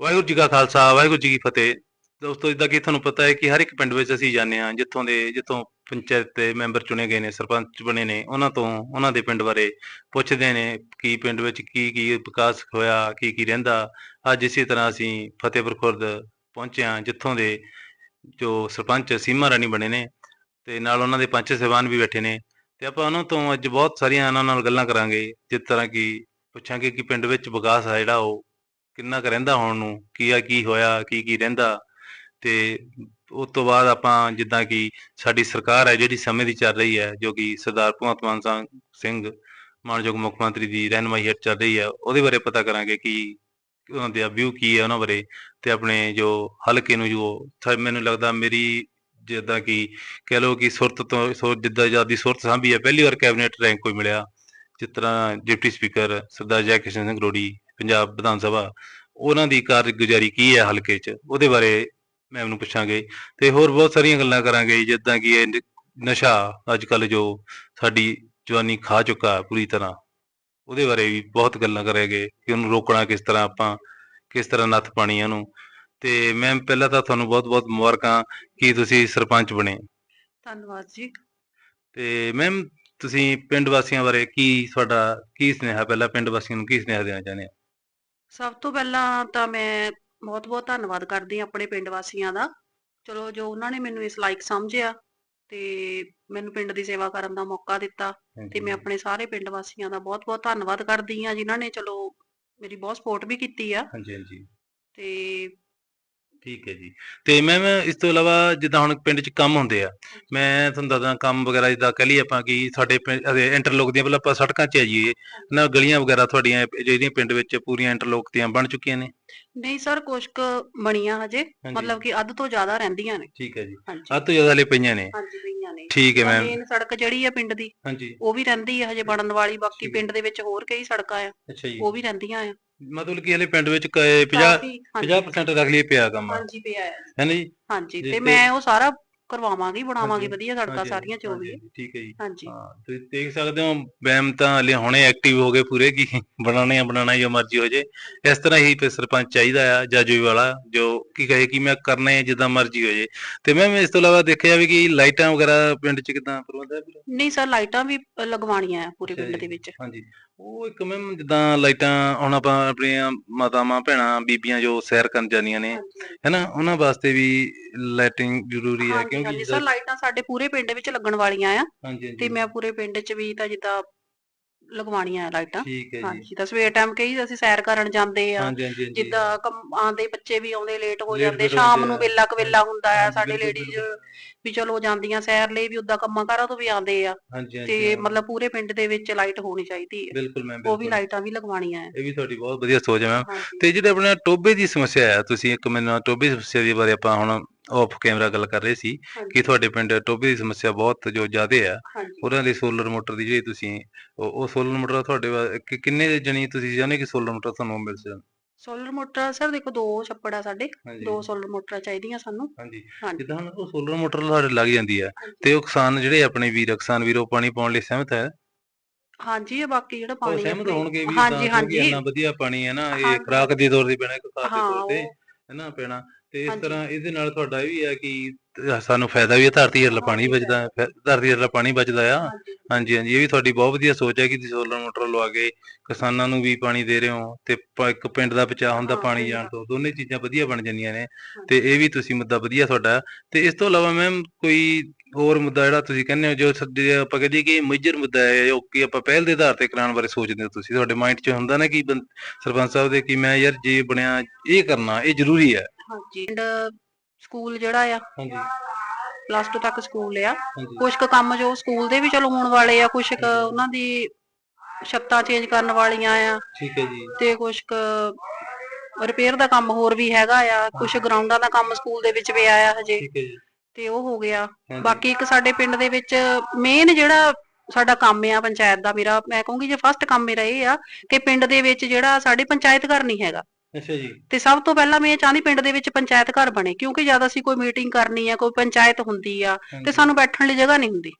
ਵਾਹਿਗੁਰੂ ਜੀ ਕਾ ਖਾਲਸਾ, ਵਾਹਿਗੁਰੂ ਜੀ ਕੀ ਫਤਿਹ। ਦੋਸਤੋ, ਜਿੱਦਾਂ ਕਿ ਤੁਹਾਨੂੰ ਪਤਾ ਹੈ ਕਿ ਹਰ ਇੱਕ ਪਿੰਡ ਵਿੱਚ ਅਸੀਂ ਜਾਂਦੇ ਹਾਂ, ਜਿੱਥੋਂ ਦੇ, ਜਿੱਥੋਂ ਪੰਚਾਇਤ ਦੇ ਮੈਂਬਰ ਚੁਣੇ ਗਏ ਨੇ, ਸਰਪੰਚ ਬਣੇ ਨੇ, ਉਹਨਾਂ ਤੋਂ, ਉਹਨਾਂ ਦੇ ਪਿੰਡ ਬਾਰੇ ਪੁੱਛਦੇ ਨੇ ਕਿ ਪਿੰਡ ਵਿੱਚ ਕੀ ਕੀ ਵਿਕਾਸ ਹੋਇਆ, ਕੀ ਕੀ ਰਹਿੰਦਾ। ਅੱਜ ਇਸੇ ਤਰ੍ਹਾਂ ਅਸੀਂ ਫਤਿਹਪੁਰ ਖੁਰਦ ਪਹੁੰਚੇ ਹਾਂ, ਜਿੱਥੋਂ ਦੇ ਜੋ ਸਰਪੰਚ ਸੀਮਾ ਰਾਣੀ ਬਣੇ ਨੇ ਤੇ ਨਾਲ ਉਹਨਾਂ ਦੇ ਪੰਚ ਸਹਿਬਾਨ ਵੀ ਬੈਠੇ ਨੇ। ਤੇ ਆਪਾਂ ਉਹਨਾਂ ਤੋਂ ਅੱਜ ਬਹੁਤ ਸਾਰੀਆਂ ਉਹਨਾਂ ਨਾਲ ਗੱਲਾਂ ਕਰਾਂਗੇ, ਜਿਸ ਤਰ੍ਹਾਂ ਕਿ ਪੁੱਛਾਂਗੇ ਕਿ ਪਿੰਡ ਵਿੱਚ ਵਿਕਾਸ ਆ ਜਿਹੜਾ ਉਹ ਕਿੰਨਾ ਕੁ ਰਹਿੰਦਾ ਹੁਣ ਨੂੰ, ਕੀ ਆ, ਕੀ ਹੋਇਆ, ਕੀ ਕੀ ਰਹਿੰਦਾ। ਤੇ ਉਸ ਤੋਂ ਬਾਅਦ ਆਪਾਂ ਜਿੱਦਾਂ ਕਿ ਸਾਡੀ ਸਰਕਾਰ ਹੈ, ਜਿਹੜੀ ਸਮੇਂ ਦੀ ਚੱਲ ਰਹੀ ਹੈ, ਜੋ ਕਿ ਸਰਦਾਰ ਭਗਵੰਤ ਮਾਨ ਸਿੰਘ, ਮਾਨਯੋਗ ਮੁੱਖ ਮੰਤਰੀ ਦੀ ਰਹਿਨਮਾਈ ਹੇਠ ਚੱਲ ਰਹੀ ਹੈ, ਉਹਦੇ ਬਾਰੇ ਪਤਾ ਕਰਾਂਗੇ ਕਿ ਉਹਨਾਂ ਦਾ ਵਿਊ ਕੀ ਹੈ ਉਹਨਾਂ ਬਾਰੇ ਤੇ ਆਪਣੇ ਜੋ ਹਲਕੇ ਨੂੰ ਜੋ ਮੈਨੂੰ ਲੱਗਦਾ ਮੇਰੀ ਜਿੱਦਾਂ ਕਿ ਕਹਿ ਲਓ ਕਿ ਸੁਰਤ ਤੋਂ, ਸੁਰ, ਜਿੱਦਾਂ ਜਿਆਦੀ ਸੁਰਤ ਸਾਂਭੀ ਹੈ, ਪਹਿਲੀ ਵਾਰ ਕੈਬਨਿਟ ਰੈਂਕ ਕੋਈ ਮਿਲਿਆ, ਜਿਸ ਤਰ੍ਹਾਂ ਡਿਪਟੀ ਸਪੀਕਰ ਸਰਦਾਰ ਜੈ ਕਿਸ਼ਨ ਸਿੰਘ ਰੋੜੀ ਪੰਜਾਬ ਵਿਧਾਨ ਸਭਾ ਉਹਨਾਂ ਦੀ ਕਾਰਗੁਜ਼ਾਰੀ ਕੀ ਹੈ ਹਲਕੇ 'ਚ? ਉਹਦੇ ਬਾਰੇ ਮੈਮ ਨੂੰ ਪੁੱਛਾਂਗੇ ਤੇ ਹੋਰ ਬਹੁਤ ਸਾਰੀਆਂ ਗੱਲਾਂ ਕਰਾਂਗੇ ਜਿੱਦਾਂ ਕਿ ਇਹ ਨਸ਼ਾ ਅੱਜ ਕੱਲ ਜੋ ਸਾਡੀ ਜਵਾਨੀ ਖਾ ਚੁੱਕਾ ਪੂਰੀ ਤਰ੍ਹਾਂ ਉਹਦੇ ਬਾਰੇ ਵੀ ਬਹੁਤ ਗੱਲਾਂ ਕਰਾਂਗੇ ਕਿ ਉਹਨੂੰ ਰੋਕਣਾ ਕਿਸ ਤਰ੍ਹਾਂ ਆਪਾਂ ਕਿਸ ਤਰ੍ਹਾਂ ਨੱਥ ਪਾਣੀ ਉਹਨੂੰ। ਤੇ ਮੈਮ ਪਹਿਲਾਂ ਤਾਂ ਤੁਹਾਨੂੰ ਬਹੁਤ-ਬਹੁਤ ਮੁਬਾਰਕਾਂ ਕਿ ਤੁਸੀਂ ਸਰਪੰਚ ਬਣੇ? ਧੰਨਵਾਦ ਜੀ। ਤੇ ਮੈਮ ਤੁਸੀਂ ਪਿੰਡ ਵਾਸੀਆਂ ਬਾਰੇ ਕੀ ਤੁਹਾਡਾ ਕੀ ਸੁਨੇਹਾ ਪਹਿਲਾਂ ਪਿੰਡ ਵਾਸੀਆਂ ਨੂੰ ਕੀ ਸੁਨੇਹਾ ਦੇਣਾ ਚਾਹੁੰਦੇ ਆ ਸਭ ਤੋਂ ਪਹਿਲਾਂ ਤਾਂ ਮੈਂ ਬਹੁਤ-ਬਹੁਤ ਧੰਨਵਾਦ ਕਰਦੀ ਹਾਂ ਆਪਣੇ ਪਿੰਡ ਵਾਸੀਆਂ ਦਾ। ਚਲੋ ਜੋ ਉਹਨਾਂ ਨੇ ਮੈਨੂੰ ਇਸ ਲਾਇਕ ਸਮਝਿਆ ਤੇ ਮੈਨੂੰ ਪਿੰਡ ਦੀ ਸੇਵਾ ਕਰਨ ਦਾ ਮੌਕਾ ਦਿੱਤਾ ਤੇ ਮੈਂ ਆਪਣੇ ਸਾਰੇ ਪਿੰਡ ਵਾਸੀਆਂ ਦਾ ਬਹੁਤ-ਬਹੁਤ ਧੰਨਵਾਦ ਕਰਦੀ ਹਾਂ ਜਿਨ੍ਹਾਂ ਨੇ ਚਲੋ ਮੇਰੀ ਬਹੁਤ ਸਪੋਰਟ ਵੀ ਕੀਤੀ ਆ। ਹਾਂਜੀ ਹਾਂਜੀ। ਤੇ ਠੀਕ ਹੈ ਜੀ। ਤੇ ਮੈਮ ਇਸ ਤੋਂ ਇਲਾਵਾ ਜਿੱਦਾਂ ਹੁਣ ਪਿੰਡ 'ਚ ਕੰਮ ਹੁੰਦੇ ਆ ਮੈਂ ਤੁਹਾਨੂੰ ਦੱਸਦਾ ਕੰਮ ਵਗੈਰਾ ਜਿੱਦਾਂ ਕਹਿ ਲਈਏ ਆਪਾਂ ਕਿ ਸਾਡੇ ਇੰਟਰਲੋਕ ਦੀਆਂ ਪਹਿਲਾਂ ਆਪਾਂ ਸੜਕਾਂ 'ਚ ਆ ਜਾਈਏ ਨਾ ਗਲੀਆਂ ਵਗੈਰਾ ਤੁਹਾਡੀਆਂ ਜਿਹੜੀਆਂ ਪਿੰਡ ਵਿੱਚ ਪੂਰੀਆਂ ਇੰਟਰਲੋਕ ਦੀਆਂ ਬਣ ਚੁੱਕੀਆਂ ਨੇ? ਨਹੀਂ ਸਰ ਕੁਛ ਕੁ ਬਣੀਆਂ ਹਜੇ ਮਤਲਬ ਕਿ ਅੱਧ ਤੋਂ ਜ਼ਿਆਦਾ ਰਹਿੰਦੀਆਂ ਨੇ। ਠੀਕ ਹੈ ਜੀ। ਅੱਧ ਤੋਂ ਜ਼ਿਆਦਾ ਹਲੇ ਪਈਆਂ ਨੇ। ਹਾਂਜੀ ਗਈਆਂ ਨੇ। ਠੀਕ ਹੈ ਮੈਮ ਮੇਨ ਸੜਕ ਜਿਹੜੀ ਆ ਪਿੰਡ ਦੀ ਹਾਂਜੀ। ਉਹ ਵੀ ਰਹਿੰਦੀ ਹੈ ਹਜੇ ਬਣਨ ਵਾਲੀ ਬਾਕੀ। ਪਿੰਡ ਦੇ ਵਿੱਚ ਹੋਰ ਕਈ ਸੜਕਾਂ ਆ ਉਹ ਵੀ ਰਹਿੰਦੀਆਂ ਆ। ਮਤਲਬ ਕਿ ਹਲੇ ਪਿੰਡ ਵਿੱਚ 50 ਕਾਫੀ ਹਾਂਜੀ। 50% ਰੱਖ ਲਈਏ ਪਿਆ ਕੰਮ। ਹਾਂਜੀ ਪਿਆ ਹੈ। ਹੈ ਨਾ ਜੀ? ਹਾਂਜੀ ਤੇ- ਮੈਂ ਉਹ ਸਾਰਾ ਕਰਵਾਵਾਂਗੀ ਬਣਾਵਾਂਗੀ ਵਧੀਆ ਸੜਕਾਂ ਸਾਰੀਆਂ ਜੋ ਵੀ ਠੀਕ ਹੈ ਜੀ। ਹਾਂਜੀ। ਹਾਂ ਤੁਸੀਂ ਦੇਖ ਸਕਦੇ ਹੋ ਮੈਮ ਤਾਂ ਹਲੇ ਹੁਣੇ ਐਕਟਿਵ ਹੋ ਗਏ ਪੂਰੇ ਕੀ ਬਣਾਣੇ ਆ ਬਣਾਣਾ ਜੋ ਮਰਜ਼ੀ ਹੋ ਜੇ। ਇਸ ਤਰ੍ਹਾਂ ਹੀ ਫਿਰ ਸਰਪੰਚ ਚਾਹੀਦਾ ਆ ਜਾਜੂ ਵਾਲਾ ਜੋ ਕੀ ਕਹੇ ਕਿ ਮੈਂ ਕਰਨਾ ਹੈ ਜਿੱਦਾਂ ਮਰਜ਼ੀ ਹੋ ਜੇ। ਤੇ ਮੈਮ ਇਸ ਤੋਂ ਇਲਾਵਾ ਦੇਖਿਆ ਜਾਵੇ ਕਿ ਲਾਈਟਾਂ ਵਗੈਰਾ ਪਿੰਡ 'ਚ ਕਿਦਾਂ ਪ੍ਰਬੰਧ ਹੈ? ਨਹੀਂ ਸਰ ਲਾਈਟਾਂ ਵੀ ਲਗਵਾਉਣੀਆਂ ਆ ਪੂਰੇ ਪਿੰਡ। ਦੇ ਵਿੱਚ। ਹਾਂਜੀ। ਉਹ ਇੱਕ ਮੈਮ ਜਿੱਦਾਂ ਲਾਈਟਾਂ ਹੁਣ ਆਪਾਂ ਆਪਣੀਆਂ ਮਾਤਾਵਾਂ ਭੈਣਾਂ ਬੀਬੀਆਂ ਜੋ ਸੈਰ ਕਰਨ ਜਾਂਦੀਆਂ ਨੇ ਹੈਨਾ ਉਹਨਾਂ ਵਾਸਤੇ ਵੀ ਲਾਈਟਿੰਗ ਜ਼ਰੂਰੀ ਹੈ ਹਾਂਜੀ ਕਿਉਂਕਿ ਹਾਂਜੀ ਜਿੱਦਾਂ- ਸਰ ਲਾਈਟਾਂ ਸਾਡੇ ਪੂਰੇ ਪਿੰਡ ਵਿੱਚ ਲੱਗਣ ਵਾਲੀਆਂ ਆ ਹਾਂਜੀ ਤੇ ਹਾਂਜੀ। ਮੈਂ ਪੂਰੇ ਪਿੰਡ 'ਚ ਵੀ ਤਾਂ ਜਿੱਦਾਂ ਲਗਵਾਉਣੀਆਂ ਆ ਲਾਈਟਾਂ। ਠੀਕ ਹੈ ਜੀ। ਹਾਂਜੀ ਤਾਂ ਸਵੇਰ ਟਾਈਮ ਕਈ ਅਸੀਂ ਸੈਰ ਕਰਨ ਜਾਂਦੇ ਆ। ਹਾਂਜੀ ਹਾਂਜੀ ਹਾਂਜੀ। ਜਿੱਦਾਂ ਕੰਮ ਆਉਂਦੇ ਬੱਚੇ ਵੀ ਆਉਂਦੇ ਲੇਟ ਹੋ Late ਜਾਂਦੇ ਫਿਰ ਸ਼ਾਮ ਹੁੰਦੇ ਨੂੰ ਆ। ਵੇਲਾ ਕਵੇਲਾ ਹੁੰਦਾ ਆ ਹਾਂਜੀ, ਸਾਡੇ ਬਿਲਕੁਲ, ਲੇਡੀਜ਼ ਵੀ ਚਲੋ ਜਾਂਦੀਆਂ ਸੈਰ ਲਈ ਵੀ ਉਦਾਂ ਕੰਮਾਂ ਕਾਰਾਂ ਤੋਂ ਵੀ ਆਉਂਦੇ ਆ। ਹਾਂਜੀ ਹਾਂਜੀ ਤੇ ਹਾਂ। ਮਤਲਬ ਪੂਰੇ ਪਿੰਡ ਦੇ ਵਿੱਚ ਲਾਈਟ ਹੋਣੀ ਚਾਹੀਦੀ ਹੈ ਬਿਲਕੁਲ ਮੈਮ ਉਹ ਵੀ ਬਿਲਕੁਲ। ਲਾਈਟਾਂ ਵੀ ਲਗਵਾਉਣੀਆਂ ਆ। ਇਹ ਵੀ ਤੁਹਾਡੀ ਬਹੁਤ ਵਧੀਆ ਸੋਚ ਹੈ ਮੈਮ। ਹਾਂਜੀ। ਤੇ ਜਿਹੜੇ ਆਪਣਾ ਟੋਬੇ ਦੀ ਸਮੱਸਿਆ ਹੈ ਤੁਸੀਂ ਇੱਕ ਮੈਨੂੰ ਟੋਬੇ ਦੀ ਸਮੱਸਿਆ ਦੇ ਬਾਰੇ ਆਪਾਂ ਹੁਣ ਆਫ ਕੈਮਰਾ ਗੱਲ ਕਰ ਰਹੇ ਸੀ ਕਿ ਤੁਹਾਡੇ ਪਿੰਡ ਟੋਬੇ ਦੀ ਸਮੱਸਿਆ ਬਹੁਤ ਜੋ ਜ਼ਿਆਦਾ ਆ ਉਹਨਾਂ ਲਈ ਸੋਲਰ ਮੋਟਰ ਦੀ ਜਿਹੜੀ ਤੁਸੀਂ ਉਹ ਉਹ ਸੋਲਰ ਮੋਟਰ ਤੁਹਾਡੇ ਵਾ- ਕਿ- ਕਿੰਨੇ ਜਣੀ ਤੁਸੀਂ ਚਾਹੁੰਦੇ ਕਿ ਸੋਲਰ ਮੋਟਰ ਤੁਹਾਨੂੰ ਮਿਲ ਜਾਣ? ਸੋਲਰ ਮੋਟਰ ਸਰ ਦੇਖੋ ਦੋ ਛੱਪੜ ਆ ਸਾਡੇ ਹਾਂਜੀ। ਦੋ ਸੋਲਰ ਮੋਟਰਾਂ ਚਾਹੀਦੀਆਂ ਸਾਨੂੰ। ਹਾਂਜੀ। ਹਾਂਜੀ। ਜਿੱਦਾਂ ਹੁਣ ਉਹ ਸੋਲਰ ਮੋਟਰ ਤੁਹਾਡੇ ਲੱਗ ਜਾਂਦੀ ਆ ਤੇ ਉਹ ਕਿਸਾਨ ਜਿਹੜੇ ਆਪਣੇ ਵੀਰ ਕਿਸਾਨ ਵੀਰ ਉਹ ਪਾਣੀ ਪਾਉਣ ਲਈ ਸਹਿਮਤ ਹੈ? ਹਾਂਜੀ ਇਹ ਬਾਕੀ ਜਿਹੜਾ ਉਹ ਪਾਣੀ ਸਹਿਮਤ ਆਪਣੇ- ਹੋਣਗੇ ਵੀ ਹਾਂਜੀ ਤਾਂ ਕਿਉਂਕਿ ਹਾਂਜੀ। ਇੰਨਾ ਵਧੀਆ ਪਾਣੀ ਹੈ ਨਾ ਇਹ ਹਾਂਜੀ। ਖੁਰਾਕ ਦੇ ਤੌਰ ਤੇ ਪੈਣਾ ਇੱਕ ਖਾਦ ਦੇ ਹਾਂ ਤੌਰ ਤੇ ਉਹ ਹੈ ਨਾ ਪੈਣਾ। ਤੇ ਇਸ। ਤਰ੍ਹਾਂ ਇਹਦੇ ਨਾਲ ਤੁਹਾਡਾ ਇਹ ਵੀ ਹੈ ਕਿ ਸਾਨੂੰ ਫਾਇਦਾ ਵੀ ਹੈ ਧਰਤੀ ਹੇਠਲਾ ਪਾਣੀ ਬਚਦਾ ਹੈ ਧਰਤੀ ਹੇਠਲਾ ਪਾਣੀ ਬਚਦਾ ਆ। ਹਾਂਜੀ। ਹਾਂਜੀ ਇਹ ਵੀ ਤੁਹਾਡੀ ਬਹੁਤ ਵਧੀਆ ਸੋਚ ਹੈ ਕਿ ਤੁਸੀਂ ਸੋਲਰ ਮੋਟਰ ਲਵਾ ਕੇ ਕਿਸਾਨਾਂ ਨੂੰ ਵੀ ਪਾਣੀ ਦੇ ਰਹੇ ਹੋ ਤੇ ਪ- ਇੱਕ ਪਿੰਡ ਦਾ ਬਚਾਅ ਹੁੰਦਾ ਹਾਂ, ਪਾਣੀ ਜਾਣ। ਤੋਂ ਦੋਨੇ ਚੀਜ਼ਾਂ ਵਧੀਆ ਬਣ ਜਾਂਦੀਆਂ ਨੇ ਤੇ ਇਹ ਵੀ ਤੁਸੀਂ ਮੁੱਦਾ ਵਧੀਆ ਤੁਹਾਡਾ। ਤੇ ਇਸ ਤੋਂ ਇਲਾਵਾ ਮੈਮ ਕੋਈ ਹੋਰ ਮੁੱਦਾ ਜਿਹੜਾ ਤੁਸੀਂ ਕਹਿੰਦੇ ਹੋ ਜੋ ਸਾਡੇ ਆਪਾਂ ਕਹਦੇ ਕਿ ਮੇਜਰ ਮੁੱਦਾ ਹੈ ਜੋ ਕਿ ਆਪਾਂ ਪਹਿਲ ਦੇ ਆਧਾਰ ਤੇ ਕਰਾਉਣ ਬਾਰੇ ਸੋਚਦੇ ਹੋ ਤੁਸੀਂ ਤੁਹਾਡੇ ਮਾਈਂਡ 'ਚ ਹੁੰਦਾ ਨਾ ਕਿ ਬੰ- ਸਰਪੰਚ ਸਾਹਿਬ ਦੇ ਕਿ ਮੈਂ ਯਾਰ ਜੇ ਬਣਿਆ ਇਹ ਕਰਨਾ ਇਹ ਜ਼ਰੂਰੀ ਹੈ। ਹਾਂਜੀ ਪਿੰਡ ਸਕੂਲ ਜਿਹੜਾ ਆ ਹਾਂਜੀ। ਪਲੱਸ 2 ਤੱਕ ਸਕੂਲ ਆ। ਹਾਂਜੀ। ਕੁਝ ਕੁ ਕੰਮ ਜੋ ਸਕੂਲ ਦੇ ਵੀ ਚਲੋ ਹੋਣ ਵਾਲੇ ਆ ਕੁਝ ਕੁ। ਉਹਨਾਂ ਦੀ ਛੱਤਾਂ ਚੇਂਜ ਕਰਨ ਵਾਲੀਆਂ ਆ। ਠੀਕ ਹੈ ਜੀ। ਤੇ ਕੁਝ ਕੁ ਰਿਪੇਅਰ ਦਾ ਕੰਮ ਹੋਰ ਵੀ ਹੈਗਾ ਆ ਕੁਝ ਗਰਾਊਂਡਾਂ ਦਾ ਕੰਮ ਸਕੂਲ ਦੇ ਵਿੱਚ ਪਿਆ ਆ ਹਜੇ। ਠੀਕ ਹੈ ਜੀ। ਤੇ ਉਹ ਹੋ ਗਿਆ। ਹਾਂਜੀ। ਬਾਕੀ ਇੱਕ ਸਾਡੇ ਪਿੰਡ ਦੇ ਵਿੱਚ ਮੇਨ ਜਿਹੜਾ ਸਾਡਾ ਕੰਮ ਆ ਪੰਚਾਇਤ ਦਾ ਮੇਰਾ ਮੈਂ ਕਹੂੰਗੀ ਜੇ ਫਸਟ ਕੰਮ ਮੇਰਾ ਇਹ ਆ ਕਿ ਪਿੰਡ ਦੇ ਵਿੱਚ ਜਿਹੜਾ ਸਾਡੇ ਪੰਚਾਇਤ ਘਰ ਨਹੀਂ ਹੈਗਾ। ਅੱਛਾ ਜੀ। ਤੇ ਸਭ ਤੋਂ ਪਹਿਲਾਂ ਮੈਂ ਇਹ ਚਾਹੁੰਦੀ ਪਿੰਡ ਦੇ ਵਿੱਚ ਪੰਚਾਇਤ ਘਰ ਬਣੇ ਕਿਉਂਕਿ ਜਦ ਅਸੀਂ ਕੋਈ ਮੀਟਿੰਗ ਕਰਨੀ ਆ ਕੋਈ ਪੰਚਾਇਤ ਹੁੰਦੀ ਆ ਤੇ। ਸਾਨੂੰ ਬੈਠਣ ਲਈ ਜਗ੍ਹਾ ਨਹੀਂ ਹੁੰਦੀ।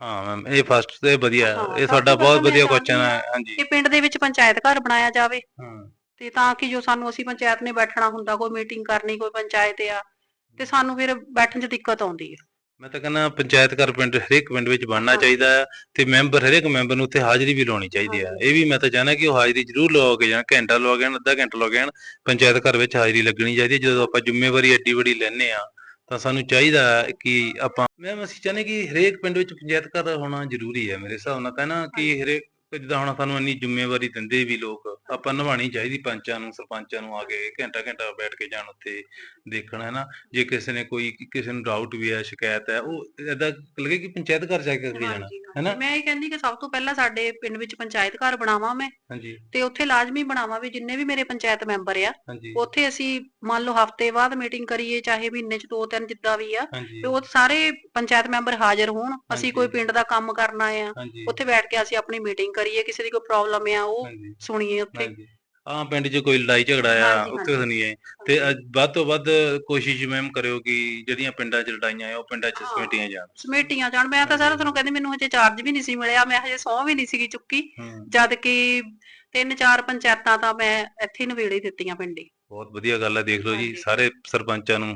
ਹਾਂ ਮੈਮ ਇਹ ਫਸਟ ਤੇ ਵਧੀਆ ਇਹ ਤੋਂ ਬਹੁਤ ਵਧੀਆ ਕੁਐਸਚਨ ਹੈ ਹਾਂਜੀ। ਕਿ ਪਿੰਡ ਦੇ ਵਿੱਚ ਪੰਚਾਇਤ ਘਰ ਬਣਾਇਆ ਜਾਵੇ। ਹਾਂ। ਤੇ ਤਾਂ ਕਿ ਜੋ ਸਾਨੂੰ ਅਸੀਂ ਪੰਚਾਇਤ ਨੇ ਬੈਠਣਾ ਹੁੰਦਾ ਕੋਈ ਮੀਟਿੰਗ ਕਰਨੀ ਕੋਈ ਪੰਚਾਇਤ ਆ ਤੇ ਸਾਨੂੰ ਫਿਰ ਬੈਠਣ 'ਚ ਦਿੱਕਤ ਆਉਂਦੀ ਹੈ ਮੈਂ ਤਾਂ ਕਹਿੰਦਾ ਪੰਚਾਇਤ ਘਰ ਪਿੰਡ ਹਰੇਕ ਪਿੰਡ ਵਿੱਚ ਬਣਨਾ। ਚਾਹੀਦਾ ਹੈ ਤੇ ਮੈਂਬਰ ਹਰੇਕ ਮੈਂਬਰ ਨੂੰ ਉੱਥੇ ਹਾਜ਼ਰੀ ਵੀ ਲਾਉਣੀ ਚਾਹੀਦੀ ਹੈ ਹਾਂਜੀ। ਇਹ ਵੀ ਮੈਂ ਤਾਂ ਚਾਹਨਾ ਕਿ ਉਹ ਹਾਜ਼ਰੀ ਜ਼ਰੂਰ ਲਵਾ ਕੇ ਜਾਣ ਘੰਟਾ ਲਵਾ ਕੇ ਅੱਧਾ ਘੰਟਾ ਲਵਾ ਕੇ ਪੰਚਾਇਤ ਘਰ ਵਿੱਚ ਹਾਜ਼ਰੀ ਲੱਗਣੀ ਚਾਹੀਦੀ ਹੈ ਜਦੋਂ ਆਪਾਂ ਜ਼ਿੰਮੇਵਾਰੀ ਐਡੀ ਵੱਡੀ ਲੈਂਦੇ ਆ ਤਾਂ ਸਾਨੂੰ ਚਾਹੀਦਾ ਹੈ ਕਿ ਆਪਾਂ ਮੈਂ ਅਸੀਂ ਚਾਹੁੰਦੇ ਕਿ ਹਰੇਕ ਪਿੰਡ ਵਿੱਚ ਪੰਚਾਇਤ ਘਰ ਹੋਣਾ ਜ਼ਰੂਰੀ ਹੈ ਮੇਰੇ ਹਿਸਾਬ ਨਾਲ ਤਾਂ ਨਾ ਕਿ ਹਰੇਕ ਜਿੱਦਾਂ ਹੁਣ ਸਾਨੂੰ ਇੰਨੀ ਜ਼ਿੰਮੇਵਾਰੀ ਦਿੰਦੇ ਵੀ ਲੋਕ ਆਪਾਂ ਨਿਭਾਉਣੀ ਚਾਹੀਦੀ ਪੰਚਾਂ ਨੂੰ ਸਰਪੰਚਾਂ ਨੂੰ ਆ ਕੇ ਘੰਟਾ ਘੰਟਾ ਬੈਠ ਕੇ ਜਾਣ ਉੱਥੇ ਦੇਖਣ ਹੈ ਨਾ ਜੇ ਕਿਸੇ ਨੇ ਕੋਈ ਕਿਸੇ ਨੂੰ ਡਾਊਟ ਵੀ ਹੈ ਸ਼ਿਕਾਇਤ ਹੈ ਉਹ ਏਦਾਂ ਲੱਗੇ ਕਿ ਪੰਚਾਇਤ ਘਰ ਜਾ ਕੇ ਕਰਕੇ ਜਾਣਾ ਹੈਨਾ? ਹਾਂਜੀ। ਮੈਂ ਇਹ ਕਹਿੰਦੀ ਕਿ ਸਭ ਤੋਂ ਪਹਿਲਾਂ ਸਾਡੇ ਪਿੰਡ ਵਿੱਚ ਪੰਚਾਇਤ ਘਰ ਬਣਾਵਾਂ ਮੈਂ ਹਾਂਜੀ ਤੇ ਉੱਥੇ ਲਾਜ਼ਮੀ ਬਣਾਵਾਂ ਵੀ ਜਿੰਨੇ ਵੀ ਮੇਰੇ ਪੰਚਾਇਤ ਮੈਂਬਰ ਆ ਉੱਥੇ ਅਸੀਂ ਮੰਨ ਲਓ ਹਫ਼ਤੇ ਬਾਅਦ ਮੀਟਿੰਗ ਕਰੀਏ ਚਾਹੇ ਮਹੀਨੇ 'ਚ ਦੋ ਤਿੰਨ ਜਿੱਦਾਂ ਵੀ ਆ ਤੇ ਉਹ ਸਾਰੇ ਪੰਚਾਇਤ ਮੈਂਬਰ ਹਾਜ਼ਰ ਹੋਣ ਅਸੀਂ ਕੋਈ। ਪਿੰਡ ਦਾ ਕੰਮ ਕਰਨਾ ਆ ਉੱਥੇ ਬੈਠ ਕੇ ਅਸੀਂ ਆਪਣੀ ਮੀਟਿੰਗ ਕਰੀਏ ਕਿਸੇ ਦੀ ਕੋਈ ਪ੍ਰੋਬਲਮ ਆ ਉਹ ਹਾਂਜੀ ਸੁਣੀਏ ਉੱਥੇ। ਹਾਂਜੀ। ਹਾਂ ਪਿੰਡ 'ਚ ਕੋਈ ਲੜਾਈ ਝਗੜਾ ਆ ਹਾਂਜੀ, ਉੱਥੇ ਤੇ ਅੱਜ ਵੱਧ ਤੋਂ ਵੱਧ ਕੋਸ਼ਿਸ਼ ਮੈਮ ਕਰਿਓ ਕਿ ਜਿਹੜੀਆਂ ਪਿੰਡਾਂ 'ਚ ਲੜਾਈਆਂ ਆ ਉਹ ਪਿੰਡਾਂ 'ਚ ਹਾਂ। ਸਮੇਟੀਆਂ ਜਾਣ। ਸਮੇਟੀਆਂ ਜਾਣ। ਮੈਂ ਤਾਂ ਸਾਰਾ ਤੁਹਾਨੂੰ ਕਹਿੰਦੀ ਮੈਨੂੰ ਹਜੇ ਚਾਰਜ ਵੀ ਨਹੀਂ ਸੀ ਮਿਲਿਆ ਮੈਂ ਹਜੇ ਸਹੁੰ ਵੀ ਨਹੀਂ ਸੀਗੀ ਚੁੱਕੀ। ਜਦ ਕਿ ਤਿੰਨ ਚਾਰ ਪੰਚਾਇਤਾਂ ਤਾਂ ਮੈਂ ਇੱਥੇ ਹੀ ਨਵੇੜੇ ਦਿੱਤੀਆਂ ਪਿੰਡੀ। ਬਹੁਤ ਵਧੀਆ ਗੱਲ ਹੈ ਦੇਖ ਲਓ ਜੀ ਹਾਂਜੀ। ਸਾਰੇ ਸਰਪੰਚਾਂ ਨੂੰ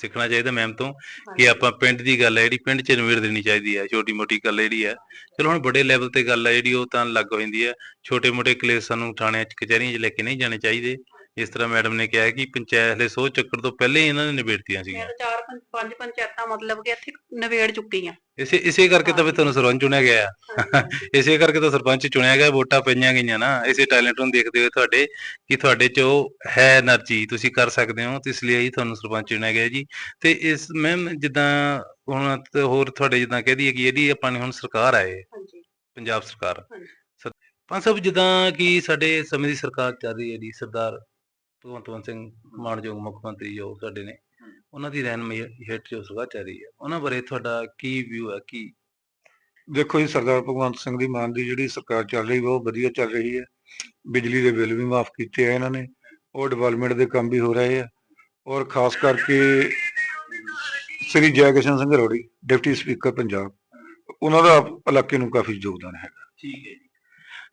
ਸਿੱਖਣਾ ਚਾਹੀਦਾ ਮੈਮ ਤੋਂ ਕਿ ਆਪਾਂ ਪਿੰਡ ਦੀ ਗੱਲ ਹੈ ਜਿਹੜੀ ਪਿੰਡ 'ਚ ਨਿਬੇੜ ਦੇਣੀ ਚਾਹੀਦੀ ਹੈ ਛੋਟੀ ਮੋਟੀ ਗੱਲ ਜਿਹੜੀ ਹੈ। ਚਲੋ ਹੁਣ ਵੱਡੇ ਲੈਵਲ ਤੇ ਗੱਲ ਹੈ ਜਿਹੜੀ ਉਹ ਤਾਂ ਲੱਗ ਹੋ ਜਾਂਦੀ ਹੈ। ਛੋਟੇ ਮੋਟੇ ਕਲੇਸ਼ ਸਾਨੂੰ ਥਾਣਿਆਂ 'ਚ ਕਚਹਿਰੀਆਂ 'ਚ ਲੈ ਕੇ ਨਹੀਂ ਜਾਣੇ ਚਾਹੀਦੇ। ਇਸ ਤਰ੍ਹਾਂ ਮੈਡਮ ਨੇ ਕਿਹਾ ਕਿ ਪੰਚਾਇਤ ਦੇ ਸੋਚ ਚੱਕਰ ਤੋਂ ਪਹਿਲੇ ਹੀ ਇਹਨਾਂ ਨੇ ਨਿਬੇੜਤੀਆਂ ਸੀਗੀਆਂ। ਮੇਰੇ ਚਾਰ ਪੰਜ- ਪੰਚਾਇਤਾਂ ਮਤਲਬ ਕਿ ਇੱਥੇ ਨਵੇੜ ਚੁੱਕੀ ਆ ਇਸੇ ਇਸੇ ਕਰਕੇ ਤਾਂ ਫਿਰ ਤੁਹਾਨੂੰ ਸਰਪੰਚ ਚੁਣਿਆ ਗਿਆ। ਆ। ਇਸੇ ਕਰਕੇ ਤਾਂ ਸਰਪੰਚ ਚੁਣਿਆ ਗਿਆ ਵੋਟਾਂ ਪਈਆਂ ਗਈਆਂ ਨਾ। ਇਸੇ ਟੈਲੈਂਟ ਨੂੰ ਦੇਖਦੇ ਹੋਏ ਤੁਹਾਡੇ ਕਿ ਤੁਹਾਡੇ 'ਚ ਉਹ ਹੈ એનર્ਜੀ ਤੁਸੀਂ ਕਰ ਸਕਦੇ ਹੋ ਤੇ ਇਸ ਲਈ ਹੀ ਤੁਹਾਨੂੰ ਸਰਪੰਚ ਚੁਣਿਆ ਗਿਆ ਜੀ। ਤੇ ਇਸ ਮੈਮ ਜਿੱਦਾਂ ਹੁਣ ਹੋਰ ਤੁਹਾਡੇ ਜਿੱਦਾਂ ਕਹਿ ਦਈਏ ਕਿ ਜਿਹੜੀ ਆਪਾਂ ਨੇ ਹੁਣ ਸਰਕਾਰ ਆਏ। ਹਾਂਜੀ। ਪੰਜਾਬ ਸਰਕਾਰ। ਹਾਂਜੀ। ਸਰ- ਪੰਜ ਸਾਹਿਬ ਜਿੱਦਾਂ ਕਿ ਸਾਡੇ ਸਮੇਂ ਦੀ ਸਰਕਾਰ ਚੱਲ ਰਹੀ ਹੈ ਜੀ ਸਰਦਾਰ ਭਗਵੰਤ ਮਾਨ ਸਿੰਘ ਮਾਨਯੋਗ ਮੁੱਖ ਮੰਤਰੀ ਜੋ ਸਾਡੇ ਨੇ ਉਹਨਾਂ ਦੀ ਰਹਿਨਮਾਈ ਹੇਠ ਜੋ ਸਰਕਾਰ ਚੱਲ ਰਹੀ ਹੈ। ਉਹਨਾਂ ਬਾਰੇ ਤੁਹਾਡਾ ਕੀ ਵਿਊ ਹੈ? ਕੀ ਦੇਖੋ ਜੀ ਸਰਦਾਰ ਭਗਵੰਤ ਸਿੰਘ ਦੀ ਮਾਨ ਦੀ ਜਿਹੜੀ ਸਰਕਾਰ ਚੱਲ ਰਹੀ ਉਹ ਵਧੀਆ ਚੱਲ ਰਹੀ ਹੈ। ਬਿਜਲੀ ਦੇ ਬਿੱਲ ਵੀ ਮਾਫ ਕੀਤੇ ਆ ਇਹਨਾਂ ਨੇ ਉਹ ਡਿਵੈਲਪਮੈਂਟ ਦੇ ਕੰਮ ਵੀ ਹੋ ਰਹੇ ਆ। ਔਰ ਖਾਸ ਕਰਕੇ ਸ੍ਰੀ ਜੈ ਕਿਸ਼ਨ ਸਿੰਘ ਰੋੜੀ ਡਿਪਟੀ ਸਪੀਕਰ ਪੰਜਾਬ ਉਹਨਾਂ ਦਾ ਇਲਾਕੇ ਨੂੰ ਕਾਫੀ ਯੋਗਦਾਨ ਹੈ ਠੀਕ ਹੈ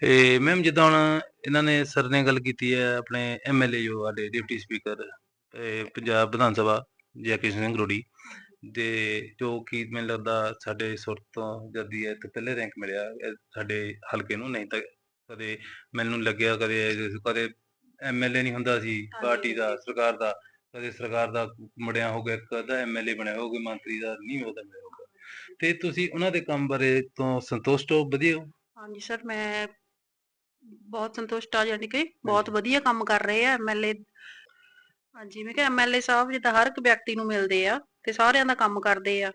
ਇਹ ਮੈਮ ਜਿੱਦਾਂ ਹੁਣ ਇਹਨਾਂ ਨੇ ਸਰ ਨੇ ਗੱਲ ਕੀਤੀ ਹੈ ਆਪਣੇ ਐਮਐਲਏ ਜੋ ਸਾਡੇ ਡਿਪਟੀ ਸਪੀਕਰ ਪੰਜਾਬ ਵਿਧਾਨ ਸਭਾ ਜੈ ਕਿਸ਼ਨ ਸਿੰਘ ਰੋੜੀ ਦੇ ਜੋ ਕਿ ਮੈਨੂੰ ਲੱਗਦਾ ਸਾਡੇ ਸੁਰ ਤੋਂ ਜਦੀ ਹੈ ਤੇ ਪਹਿਲੇ ਰੈਂਕ ਮਿਲਿਆ ਸਾਡੇ ਹਲਕੇ ਨੂੰ ਨਹੀਂ ਤਾਂ ਕਦੇ ਮੈਨੂੰ ਲੱਗਿਆ ਕਦੇ ਕਦੇ ਐਮਐਲਏ ਨਹੀਂ ਹੁੰਦਾ ਸੀ ਪਾਰਟੀ ਦਾ ਸਰਕਾਰ ਦਾ ਕਦੇ ਸਰਕਾਰ ਦਾ ਮੁੜਿਆ ਹੋਊਗਾ ਇੱਕ ਅੱਧਾ ਐਮਐਲਏ ਬਣਿਆ ਹੋਊਗਾ ਮੰਤਰੀ ਦਾ ਨਹੀਂ ਉਹਦਾ ਮਿਲਿਆ ਤੇ ਤੁਸੀਂ ਉਹਨਾਂ ਦੇ ਕੰਮ ਬਾਰੇ ਤੋਂ ਸੰਤੁਸ਼ਟ ਹੋ ਵਧੀਆ ਹੋ? ਹਾਂਜੀ ਸਰ ਮੈਂ ਬਹੁਤ ਸੰਤੁਸ਼ਟ ਆ ਜਾਨੀ ਕਿ ਬਹੁਤ ਵਧੀਆ ਕੰਮ ਕਰ ਰਹੇ ਆ ਐਮਐਲਏ ਹਾਂਜੀ ਮੈਂ ਕਿਹਾ ਐਮਐਲਏ ਸਾਹਿਬ ਜਿੱਦਾਂ ਹਰ ਇੱਕ ਵਿਅਕਤੀ ਨੂੰ ਮਿਲਦੇ ਆ ਤੇ ਸਾਰਿਆਂ ਦਾ ਕੰਮ ਕਰਦੇ ਆ।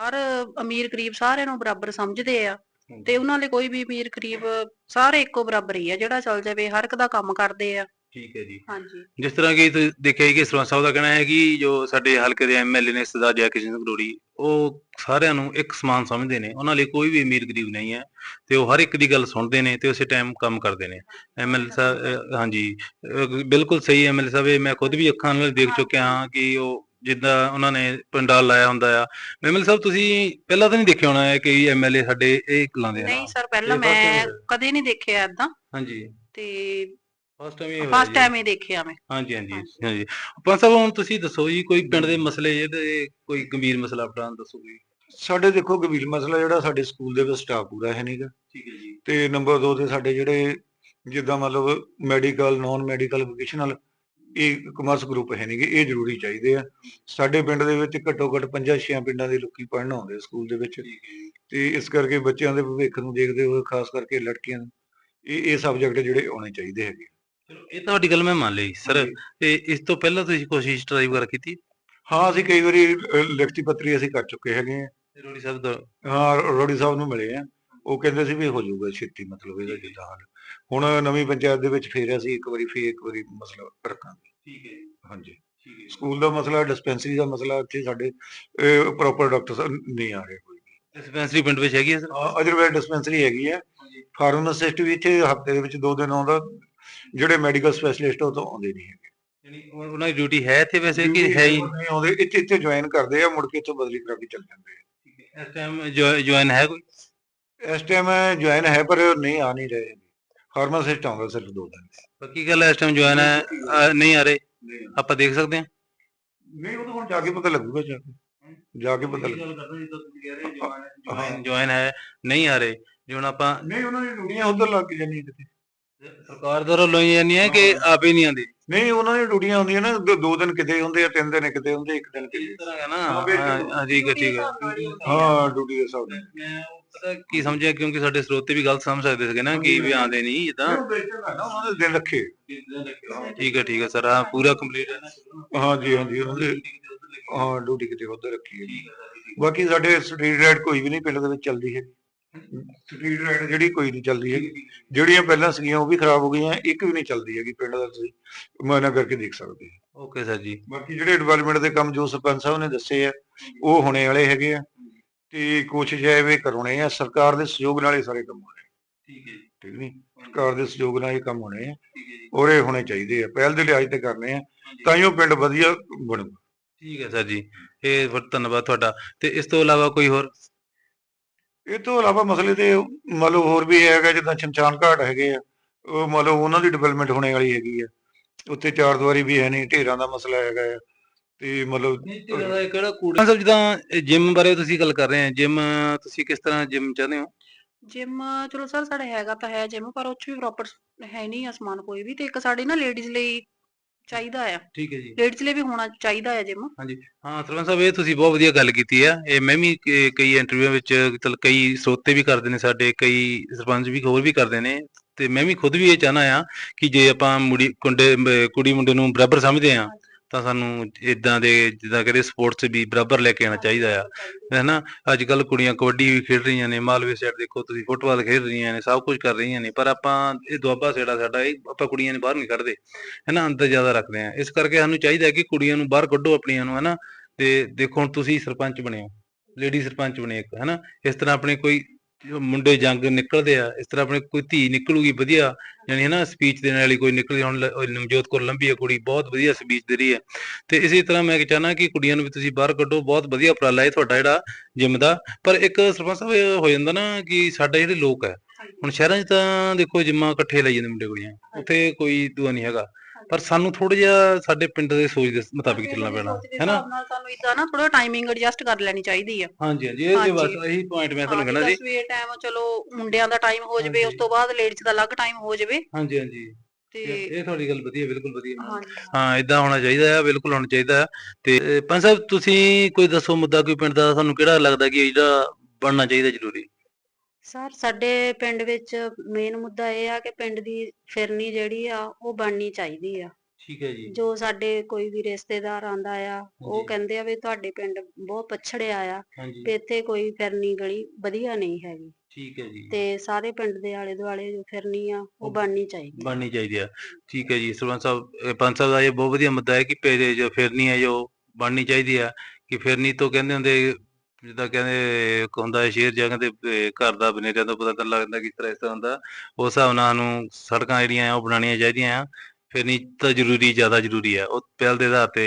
ਹਰ ਅਮੀਰ ਗਰੀਬ ਸਾਰਿਆਂ ਨੂੰ ਬਰਾਬਰ ਸਮਝਦੇ ਆ ਤੇ ਉਹਨਾਂ ਲਈ ਕੋਈ ਵੀ ਅਮੀਰ ਗਰੀਬ ਸਾਰੇ ਇੱਕੋ ਬਰਾਬਰ ਹੀ ਆ ਜਿਹੜਾ ਚੱਲ ਜਾਵੇ ਹਰ ਇੱਕ ਦਾ ਕੰਮ ਕਰਦੇ ਆ। ਠੀਕ ਹੈ ਜੀ। ਹਾਂਜੀ। ਜਿਸ ਤਰ੍ਹਾਂ ਕਿ ਤੁਸੀਂ ਦੇਖਿਆ ਕਿ ਸਰਪੰਚ ਸਾਹਿਬ ਦਾ ਕਹਿਣਾ ਹੈ ਕਿ ਜੋ ਸਾਡੇ ਹਲਕੇ ਦੇ ਐਮਐਲਏ ਨੇ ਸਰਦਾਰ ਜੈ ਕਿਸ਼ਨ ਸਿੰਘ ਰੋੜੀ ਉਹ ਸਾਰਿਆਂ ਨੂੰ ਇੱਕ ਸਮਾਨ ਸਮਝਦੇ ਨੇ ਉਹਨਾਂ ਲਈ ਕੋਈ ਵੀ ਅਮੀਰ ਗਰੀਬ ਨਹੀਂ ਹੈ ਤੇ ਉਹ ਹਰ ਇੱਕ ਦੀ ਗੱਲ ਸੁਣਦੇ ਨੇ ਤੇ ਉਸੇ ਟਾਈਮ ਕੰਮ ਕਰਦੇ ਨੇ। ਐਮਐਲਏ ਸਾਹਿਬ ਹਾਂਜੀ। ਬਿਲਕੁਲ ਸਹੀ ਐਮਐਲਏ ਸਾਹਿਬ ਇਹ ਮੈਂ ਖੁਦ ਵੀ ਅੱਖਾਂ ਨਾਲ ਦੇਖ ਚੁੱਕਿਆ ਹਾਂ ਕਿ ਉਹ ਜਿੱਦਾਂ ਉਹਨਾਂ ਨੇ ਪੰਡਾਲ ਲਾਇਆ ਹੁੰਦਾ ਆ। ਐਮਐਲਏ ਸਾਹਿਬ ਤੁਸੀਂ ਪਹਿਲਾਂ ਤਾਂ ਨਹੀਂ ਦੇਖਿਆ ਹੋਣਾ ਹੈ ਕਿ ਐਮਐਲਏ ਸਾਡੇ ਇਹ ਲਾਉਂਦੇ ਆ? ਨਹੀਂ ਸਰ ਪਹਿਲਾਂ ਮੈਂ। ਕਦੇ ਨਹੀਂ ਦੇਖਿਆ ਏਦਾਂ। ਹਾਂਜੀ। ਤੇ ਫਸਟ ਟਾਈਮ ਇਹ ਫਸਟ ਟਾਈਮ ਹੀ ਦੇਖਿਆ ਮੈਂ। ਹਾਂਜੀ ਹਾਂਜੀ ਹਾਂਜੀ। ਪੰਜ ਸਾਹਿਬ ਹੁਣ ਤੁਸੀਂ ਦੱਸੋ ਜੀ ਕੋਈ ਪਿੰਡ ਦੇ ਮਸਲੇ ਜਿਹਦੇ ਕੋਈ ਗੰਭੀਰ ਮਸਲਾ ਆਪਣਾ ਦੱਸੋ ਜੀ ਸਾਡੇ ਦੇਖੋ ਗੰਭੀਰ ਮਸਲਾ ਜਿਹੜਾ ਸਾਡੇ ਸਕੂਲ ਦੇ ਵਿੱਚ ਸਟਾਫ ਪੂਰਾ ਹੈ ਨਹੀਂਗਾ ਠੀਕ ਹੈ ਜੀ। ਤੇ ਨੰਬਰ 2 ਤੇ ਸਾਡੇ ਜਿਹੜੇ ਜਿੱਦਾਂ ਮਤਲਬ ਮੈਡੀਕਲ ਨਾਨ ਮੈਡੀਕਲ ਵੋਕੇਸ਼ਨਲ ਇਹ ਕਮਰਸ ਗਰੁੱਪ ਹੈ ਨਹੀਂਗੇ ਇਹ ਜ਼ਰੂਰੀ ਚਾਹੀਦੇ ਆ। ਸਾਡੇ ਪਿੰਡ ਦੇ ਵਿੱਚ ਘੱਟੋ ਘੱਟ 5-6 ਪਿੰਡਾਂ ਦੇ ਲੋਕੀ ਪੜ੍ਹਨ ਆਉਂਦੇ ਸਕੂਲ ਦੇ ਵਿੱਚ। ਠੀਕ ਹੈ ਜੀ। ਤੇ ਇਸ ਕਰਕੇ ਬੱਚਿਆਂ ਦੇ ਭਵਿੱਖ ਨੂੰ ਦੇਖਦੇ ਹੋਏ ਖਾਸ ਕਰਕੇ ਲੜਕੀਆਂ ਨੂੰ ਇਹ ਇਹ ਸਬਜੈਕਟ ਜਿਹੜੇ ਆਉਣੇ ਚਾਹੀਦੇ ਹੈਗੇ। ਚਲੋ ਇਹ ਤੁਹਾਡੀ ਗੱਲ ਮੈਂ ਮੰਨ ਲਈ ਸਰ। ਤੇ ਇਸ ਤੋਂ ਪਹਿਲਾਂ ਤੁਸੀਂ ਕੋਸ਼ਿਸ਼ ਟਰਾਈ ਵਗੈਰਾ ਕੀਤੀ? ਹਾਂ ਅਸੀਂ ਕਈ ਵਾਰੀ ਲਿਖਤੀ ਪੱਤਰੀ ਅਸੀਂ ਕਰ ਚੁੱਕੇ ਹੈਗੇ ਆ ਰੋੜੀ ਸਾਹਿਬ ਦਾ ਹਾਂ ਰੋੜੀ ਸਾਹਿਬ ਨੂੰ ਮਿਲੇ ਆ ਉਹ ਕਹਿੰਦੇ ਸੀ ਵੀ ਹੋ ਜਾਊਗਾ ਛੇਤੀ ਮਤਲਬ ਇਹਦਾ ਜਿੱਦਾਂ ਹਾਲ ਹੁਣ ਨਵੀਂ ਪੰਚਾਇਤ ਦੇ ਵਿੱਚ ਫੇਰ ਅਸੀਂ ਇੱਕ ਵਾਰੀ ਫੇਰ ਇੱਕ ਵਾਰੀ ਮਸਲਾ ਰੱਖਾਂਗੇ। ਠੀਕ ਹੈ ਹਾਂਜੀ। ਠੀਕ ਹੈ ਸਕੂਲ ਦਾ ਮਸਲਾ ਡਿਸਪੈਂਸਰੀ ਦਾ ਮਸਲਾ ਇੱਥੇ ਸਾਡੇ ਪ੍ਰੋਪਰ ਡਾਕਟਰ ਨਹੀਂ ਆ ਰਹੇ ਕੋਈ ਡਿਸਪੈਂਸਰੀ ਪਿੰਡ ਵਿੱਚ ਹੈਗੀ ਹੈ ਸਰ? ਅਜਰਵੇਲ ਡਿਸਪੈਂਸਰੀ ਹੈਗੀ ਆ ਫਾਰਮਾਸਿਸਟ ਵੀ ਇੱਥੇ ਹਫ਼ਤੇ ਦੇ ਵਿੱਚ ਦੋ ਦਿਨ ਆਉਂਦਾ। ਜਿਹੜੇ ਮੈਡੀਕਲ ਸਪੈਸ਼ਲਿਸਟ ਉਹ ਤਾਂ ਆਉਂਦੇ ਨਹੀਂ ਹੈਗੇ। ਯਾਨੀ ਉਹ- ਉਹਨਾਂ ਦੀ ਡਿਊਟੀ ਹੈ ਇੱਥੇ ਵੈਸੇ ਕਿ ਹੈ ਹੀ ਨਹੀਂ ਆਉਂਦੇ ਇੱਥੇ ਇੱਥੇ ਜੁਆਇਨ ਕਰਦੇ ਆ ਮੁੜ ਕੇ ਇੱਥੋਂ ਬਦਲੀ ਕਰਾ ਕੇ ਚੱਲ ਜਾਂਦੇ ਆ। ਇਸ ਟਾਈਮ ਜੁਆਇਨ ਹੈ ਕੋਈ? ਇਸ ਟਾਈਮ ਜੁਆਇਨ ਹੈ ਪਰ ਨਹੀਂ ਆ ਨਹੀਂ ਰਹੇ। ਫਾਰਮਾਸਿਸਟ ਆਉਂਦਾ ਸਿਰਫ ਦੋ ਦਿਨ। ਪੱਕੀ ਗੱਲ ਹੈ ਇਸ ਟਾਈਮ ਜੁਆਇਨ ਹੈ ਅਹ ਨਹੀਂ ਆ ਰਹੇ? ਆਪਾਂ ਦੇਖ ਸਕਦੇ ਹਾਂ। ਨਹੀਂ ਉਹ ਤਾਂ ਹੁਣ ਜਾ ਕੇ ਪਤਾ ਲੱਗੂਗਾ ਜਾ ਕੇ। ਜਾ ਕੇ ਪਤਾ ਲੱਗੂ। ਜੁਆਇਨ ਜੁਆਇਨ ਹੈ ਨਹੀਂ ਆ ਰਹੇ। ਜੇ ਹੁਣ ਆਪਾਂ ਨਹੀਂ ਉਹਨਾਂ ਦੀ ਡਿਊਟੀਆਂ ਉਧਰ ਲੱਗ ਜਾਂਦੀਆਂ ਕਿਤੇ। ਸਰਕਾਰ ਦੁਆਰਾ ਲੋਈ ਜਾਂਦੀ ਹੈ ਕਿ ਆਪੇ ਨਹੀਂ ਆਉਂਦੇ। ਨਹੀਂ ਉਹਨਾਂ ਦੀਆਂ ਡਿਊਟੀਆਂ ਹੁੰਦੀਆਂ ਨਾ ਦੋ- ਦੋ ਦਿਨ ਕਿਤੇ ਹੁੰਦੇ ਆ ਤਿੰਨ ਦਿਨ ਕਿਤੇ ਹੁੰਦੇ ਇੱਕ ਦਿਨ ਕਿਤੇ। ਇਸ ਤਰ੍ਹਾਂ ਹੈ ਨਾ। ਹਾਂ, ਠੀਕ ਹੈ ਠੀਕ ਹੈ। ਹਾਂ ਡਿਊਟੀ ਦੇ ਹਿਸਾਬ ਨਾਲ। ਮੈਂ ਉਹ ਪਤਾ ਕੀ ਸਮਝਿਆ ਕਿਉਂਕਿ ਸਾਡੇ ਸਰੋਤੇ ਵੀ ਗਲਤ ਸਮਝ ਸਕਦੇ ਸੀਗੇ ਨਾ ਕਿ ਵੀ ਆਉਂਦੇ ਨਹੀਂ ਇਦਾਂ ਉਹ ਵੇਚਣ ਦਾ ਨਾ ਉਹਨਾਂ ਦੇ ਦਿਨ ਰੱਖੇ। ਠੀਕ ਹੈ ਠੀਕ ਹੈ ਸਰ ਹਾਂ ਪੂਰਾ ਕੰਪਲੀਟ ਹੈ ਨਾ। ਹਾਂਜੀ ਹਾਂਜੀ ਉਹਨਾਂ ਦੇ ਹਾਂ। ਡਿਊਟੀ ਕਿਤੇ ਉਧਰ ਰੱਖੀ ਹੈ। ਬਾਕੀ ਸਾਡੇ ਸਟਰੀਟ ਰਾਈਡ ਕੋਈ ਵੀ ਨਹੀਂ ਪਿੰਡ ਦੇ ਵਿੱਚ ਚੱਲਦੀ ਹੈ। ਸਟਰੀਟ ਰਾਈਡ ਜਿਹੜੀ ਕੋਈ ਨਹੀਂ ਚੱਲਦੀ ਹੈਗੀ। ਜਿਹੜੀਆਂ ਪਹਿਲਾਂ ਸੀਗੀਆਂ ਉਹ ਵੀ ਖਰਾਬ ਹੋ ਗਈਆਂ ਇੱਕ ਵੀ ਨਹੀਂ ਚੱਲਦੀ ਹੈਗੀ ਪਿੰਡ ਦਾ ਤੁਸੀਂ ਮਾਇਨਾ ਕਰਕੇ ਦੇਖ ਸਕਦੇ ਹੋ। ਓਕੇ ਸਰ ਜੀ। ਬਾਕੀ ਜਿਹੜੇ ਡਿਵੈਲਪਮੈਂਟ ਦੇ ਕੰਮ ਜੋ ਸਰਪੰਚ ਸਾਹਿਬ ਨੇ ਦੱਸੇ ਆ ਉਹ ਹੋਣੇ ਵਾਲੇ ਹੈਗੇ ਆ। ਤੇ ਕੋਸ਼ਿਸ਼ ਹੈ ਵੀ ਕਰਾਉਣੇ ਆ ਸਰਕਾਰ ਦੇ ਸਹਿਯੋਗ ਨਾਲ ਇਹ ਸਾਰੇ ਕੰਮ ਹੋਣੇ ਠੀਕ ਹੈ ਜੀ। ਠੀਕ ਨਹੀਂ? ਸਰਕਾਰ ਦੇ ਸਹਿਯੋਗ ਨਾਲ ਇਹ ਕੰਮ ਹੋਣੇ ਆ। ਔਰ ਇਹ ਹੋਣੇ ਚਾਹੀਦੇ ਆ। ਪਹਿਲ ਦੇ ਲਿਹਾਜ਼ ਤੇ ਕਰਨੇ ਆ ਤਾਂ ਹੀ ਉਹ ਪਿੰਡ ਵਧੀਆ ਬਣੂਗਾ। ਠੀਕ ਹੈ ਸਰ ਜੀ। ਇਹ ਧੰਨਵਾਦ ਤੁਹਾਡਾ। ਤੇ ਇਸ ਤੋਂ ਇਲਾਵਾ ਕੋਈ ਹੋਰ ਇਹ ਤੋਂ ਇਲਾਵਾ ਮਸਲੇ ਤੇ ਮੰਨ ਲਓ ਹੋਰ ਵੀ ਹੈਗਾ ਜਿੱਦਾਂ ਸ਼ਮਸ਼ਾਨ ਘਾਟ ਹੈਗੇ ਆ ਉਹ ਮੰਨ ਲਓ ਉਹਨਾਂ ਦੀ ਡਿਵੈਲਪਮੈਂਟ ਹੋਣੇ ਵਾਲੀ ਹੈਗੀ ਆ। ਉੱਥੇ ਦੁਆਰੀ ਵੀ ਹੈ ਨਹੀਂ ਢੇਰਾਂ ਦਾ ਮਸਲਾ ਹੈਗਾ ਆ ਤੇ ਮਤਲਬ ਕਿਹੜਾ ਕੂੜਾ? ਸਰ ਜਿੱਦਾਂ ਜਿਮ ਬਾਰੇ ਤੁਸੀਂ ਗੱਲ ਕਰ ਰਹੇ ਹੋ ਜਿਮ ਤੁਸੀਂ ਕਿਸ ਤਰ੍ਹਾਂ ਜਿਮ ਚਾਹੁੰਦੇ ਹੋ? ਜਿਮ ਚਲੋ ਸਰ ਸਾਡੇ ਹੈਗਾ ਤਾਂ ਹੈ ਜਿਮ ਪਰ 'ਚ ਵੀ ਪ੍ਰੋਪਰ ਹੈ ਨਹੀਂ ਆ ਸਮਾਨ ਕੋਈ ਵੀ ਤੇ ਇੱਕ ਸਾਡੇ ਨਾ ਲੇਡੀਜ਼ ਲਈ ਚਾਹੀਦਾ ਆ। ਠੀਕ ਹੈ ਜੀ। ਲੇਡੀਜ਼ ਲਈ ਵੀ ਹੋਣਾ ਚਾਹੀਦਾ ਆ ਜਿਮ। ਹਾਂ ਸਰਪੰਚ ਸਾਹਿਬ ਇਹ ਤੁਸੀਂ ਬਹੁਤ ਵਧੀਆ ਗੱਲ ਕੀਤੀ ਆ। ਇਹ ਮੈਂ ਵੀ ਕ- ਕਈ ਇੰਟਰਵਿਊ ਵਿੱਚ ਚਲ ਕਈ ਸਰੋਤੇ ਵੀ ਕਰਦੇ ਨੇ ਸਾਡੇ ਕਈ ਸਰਪੰਚ ਵੀ ਹੋਰ ਵੀ ਕਰਦੇ ਨੇ। ਤੇ ਮੈਂ ਵੀ ਖੁਦ ਵੀ ਇਹ ਚਾਹਨਾ ਆ ਕਿ ਜੇ ਆਪਾਂ ਮੁੜੀ ਕੁੰਡੇ ਮ- ਕੁੜੀ ਮੁੰਡੇ ਨੂੰ ਬਰਾਬਰ ਸਮਝਦੇ ਆ ਤਾਂ ਸਾਨੂੰ ਇਦਾਂ ਦੇ ਜਿੱਦਾਂ ਕਹਿੰਦੇ ਸਪੋਰਟਸ ਵੀ ਬਰਾਬਰ ਲੈ ਕੇ ਆਉਣਾ ਚਾਹੀਦਾ ਆ। ਹੈਨਾ ਅੱਜ ਕੱਲ ਕੁੜੀਆਂ ਕਬੱਡੀ ਵੀ ਖੇਡ ਰਹੀਆਂ ਨੇ ਮਾਲਵੇ ਸਾਈਡ ਦੇਖੋ ਤੁਸੀਂ ਫੁੱਟਬਾਲ ਖੇਡ ਰਹੀਆਂ ਨੇ ਸਭ ਕੁਝ ਕਰ ਰਹੀਆਂ ਨੇ ਪਰ ਆਪਾਂ ਇਹ ਦੁਆਬਾ ਸੇੜਾ ਸਾਡਾ ਇਹ ਆਪਾਂ ਕੁੜੀਆਂ ਨੂੰ ਬਾਹਰ ਨਹੀਂ ਕੱਢਦੇ। ਹੈਨਾ ਅੰਦਰ ਜ਼ਿਆਦਾ ਰੱਖਦੇ ਆ। ਇਸ ਕਰਕੇ ਸਾਨੂੰ ਚਾਹੀਦਾ ਕਿ ਕੁੜੀਆਂ ਨੂੰ ਬਾਹਰ ਕੱਢੋ ਆਪਣੀਆਂ ਨੂੰ ਹੈਨਾ। ਤੇ ਦੇਖੋ ਹੁਣ ਤੁਸੀਂ ਸਰਪੰਚ ਬਣੇ ਹੋ ਲੇਡੀ ਸਰਪੰਚ ਬਣੇ ਇੱਕ ਹੈਨਾ। ਇਸ ਤਰ੍ਹਾਂ ਆਪਣੇ ਕੋਈ ਜੋ ਮੁੰਡੇ ਜੰਗ ਨਿਕਲਦੇ ਆ, ਇਸ ਤਰ੍ਹਾਂ ਆਪਣੇ ਕੋਈ ਧੀ ਨਿਕਲੂਗੀ ਵਧੀਆ, ਯਾਨੀ ਹੈ ਨਾ ਸਪੀਚ ਦੇਣ ਵਾਲੀ ਕੋਈ ਨਿਕਲੀ, ਹੁਣ ਲ- ਉਹ ਨਵਜੋਤ ਕੌਰ ਲੰਬੀ ਹੈ ਕੁੜੀ, ਬਹੁਤ ਵਧੀਆ ਸਪੀਚ ਦੇ ਰਹੀ ਹੈ। ਤੇ ਇਸੇ ਤਰ੍ਹਾਂ ਮੈਂ ਚਾਹਨਾ ਕਿ ਕੁੜੀਆਂ ਨੂੰ ਵੀ ਤੁਸੀਂ ਬਾਹਰ ਕੱਢੋ, ਬਹੁਤ ਵਧੀਆ ਉਪਰਾਲਾ ਹੈ ਤੁਹਾਡਾ ਜਿਹੜਾ ਜਿਮ ਦਾ। ਪਰ ਇੱਕ ਸਰਪੰਚ ਸਾਹਿਬ, ਇਹ ਹੋ ਜਾਂਦਾ ਨਾ ਕਿ ਸਾਡੇ ਜਿਹੜੇ ਲੋਕ ਹੈ, ਹੁਣ ਸ਼ਹਿਰਾਂ 'ਚ ਤਾਂ ਦੇਖੋ ਜਿੰਮਾਂ ਇਕੱਠੇ ਲਈ ਜਾਂਦੇ ਮੁੰਡੇ ਕੁੜੀਆਂ, ਉੱਥੇ ਕੋਈ ਦੂਆ ਨਹੀਂ ਹੈਗਾ। ਪਰ ਸਾਨੂੰ ਥੋੜਾ ਜਿਹਾ ਸਾਡੇ ਪਿੰਡ ਦੇ ਸੋਚ ਦੇ ਮੁਤਾਬਿਕ ਚੱਲਣਾ ਪੈਣਾ ਹੈਨਾ? ਨਾਲ ਸਾਨੂੰ ਇਦਾਂ ਨਾ ਥੋੜਾ ਟਾਈਮਿੰਗ ਐਡਜਸਟ ਕਰ ਲੈਣੀ ਚਾਹੀਦੀ ਆ। ਹਾਂਜੀ ਹਾਂਜੀ ਇਹ ਬਸ ਇਹੀ ਪੁਆਇੰਟ ਮੈਂ ਤੁਹਾਨੂੰ ਕਹਿਣਾ ਸੀ ਸਵੇਰ ਟਾਈਮ ਚਲੋ ਮੁੰਡਿਆਂ ਦਾ ਟਾਈਮ ਹੋ ਜਾਵੇ ਉਸ ਤੋਂ ਬਾਅਦ ਲੇਡੀਜ਼ ਦਾ ਅਲੱਗ ਟਾਈਮ ਹੋ ਜਾਵੇ। ਹਾਂਜੀ ਹਾਂਜੀ। ਇਹ ਤੁਹਾਡੀ ਗੱਲ ਵਧੀਆ ਬਿਲਕੁਲ ਵਧੀਆ। ਹਾਂ ਇਦਾਂ ਹੋਣਾ ਚਾਹੀਦਾ ਹੈ ਬਿਲਕੁਲ ਹੋਣਾ ਚਾਹੀਦਾ ਹੈ ਤੇ ਪੰਜ ਸਾਹਿਬ ਤੁਸੀਂ ਕੋਈ ਦੱਸੋ ਮੁੱਦਾ ਕੋਈ ਪਿੰਡ ਦਾ ਤੁਹਾਨੂੰ ਕਿਹੜਾ ਲੱਗਦਾ ਕਿ ਜਿਹੜਾ ਬਣਨਾ ਚਾਹੀਦਾ ਜ਼ਰੂਰੀ? ਸਰ ਸਾਡੇ ਪਿੰਡ ਵਿੱਚ ਮੇਨ ਮੁੱਦਾ ਇਹ ਆ ਕਿ ਪਿੰਡ ਦੀ ਫਿਰਨੀ ਜਿਹੜੀ ਆ ਉਹ ਬਣਨੀ ਚਾਹੀਦੀ ਆ। ਠੀਕ ਹੈ ਜੀ। ਜੋ ਸਾਡੇ ਕੋਈ ਵੀ ਰਿਸ਼ਤੇਦਾਰ ਆਂਦਾ ਆ ਉਹ। ਕਹਿੰਦੇ ਆ ਵੀ ਤੁਹਾਡੇ ਪਿੰਡ ਬਹੁਤ ਪਛੜਿਆ ਆ ਤੇ ਇੱਥੇ ਕੋਈ ਫਿਰਨੀ ਗਲੀ ਵਧੀਆ ਨਹੀਂ ਹੈਗੀ। ਠੀਕ ਹੈ ਜੀ। ਤੇ ਸਾਰੇ ਪਿੰਡ ਦੇ ਆਲੇ ਦੁਆਲੇ ਜੋ ਫਿਰਨੀ ਆ ਉਹ ਬਣਨੀ ਚਾਹੀਦੀ ਆ। ਬਣਨੀ ਚਾਹੀਦੀ ਹੈ ਠੀਕ ਹੈ ਜੀ ਸਰਪੰਚ ਸਾਹਿਬ ਪੰਜ ਸਾਹਿਬ ਦਾ ਇਹ ਬਹੁਤ ਵਧੀਆ ਮੁੱਦਾ ਹੈ ਕਿ ਪੇਰੇ ਜੋ ਫਿਰਨੀ ਹੈ ਜੋ ਬਣਨੀ ਚਾਹੀਦੀ ਹੈ ਕਿ ਫਿਰਨੀ ਤੋਂ ਕਹਿੰਦੇ ਹੁੰਦੇ ਜਿੱਦਾਂ ਕਹਿੰਦੇ ਹੁੰਦਾ ਹੈ ਸ਼ੇਰ ਜਾਂ ਕਹਿੰਦੇ ਘਰ ਦਾ ਬਨੇਰਿਆਂ ਤੋਂ ਪਤਾ ਤਾਂ ਲੱਗਦਾ ਕਿਸ ਤਰ੍ਹਾਂ ਇਸ ਤਰ੍ਹਾਂ ਹੁੰਦਾ। ਉਸ ਹਿਸਾਬ ਨਾਲ ਨੂੰ ਸੜਕਾਂ ਜਿਹੜੀਆਂ ਆ ਉਹ ਬਣਾਉਣੀਆਂ ਚਾਹੀਦੀਆਂ ਆ। ਫਿਰਨੀ ਤਾਂ ਜ਼ਰੂਰੀ ਜ਼ਿਆਦਾ ਜ਼ਰੂਰੀ ਹੈ ਉਹ ਪਹਿਲ ਦੇ ਆਧਾਰ ਤੇ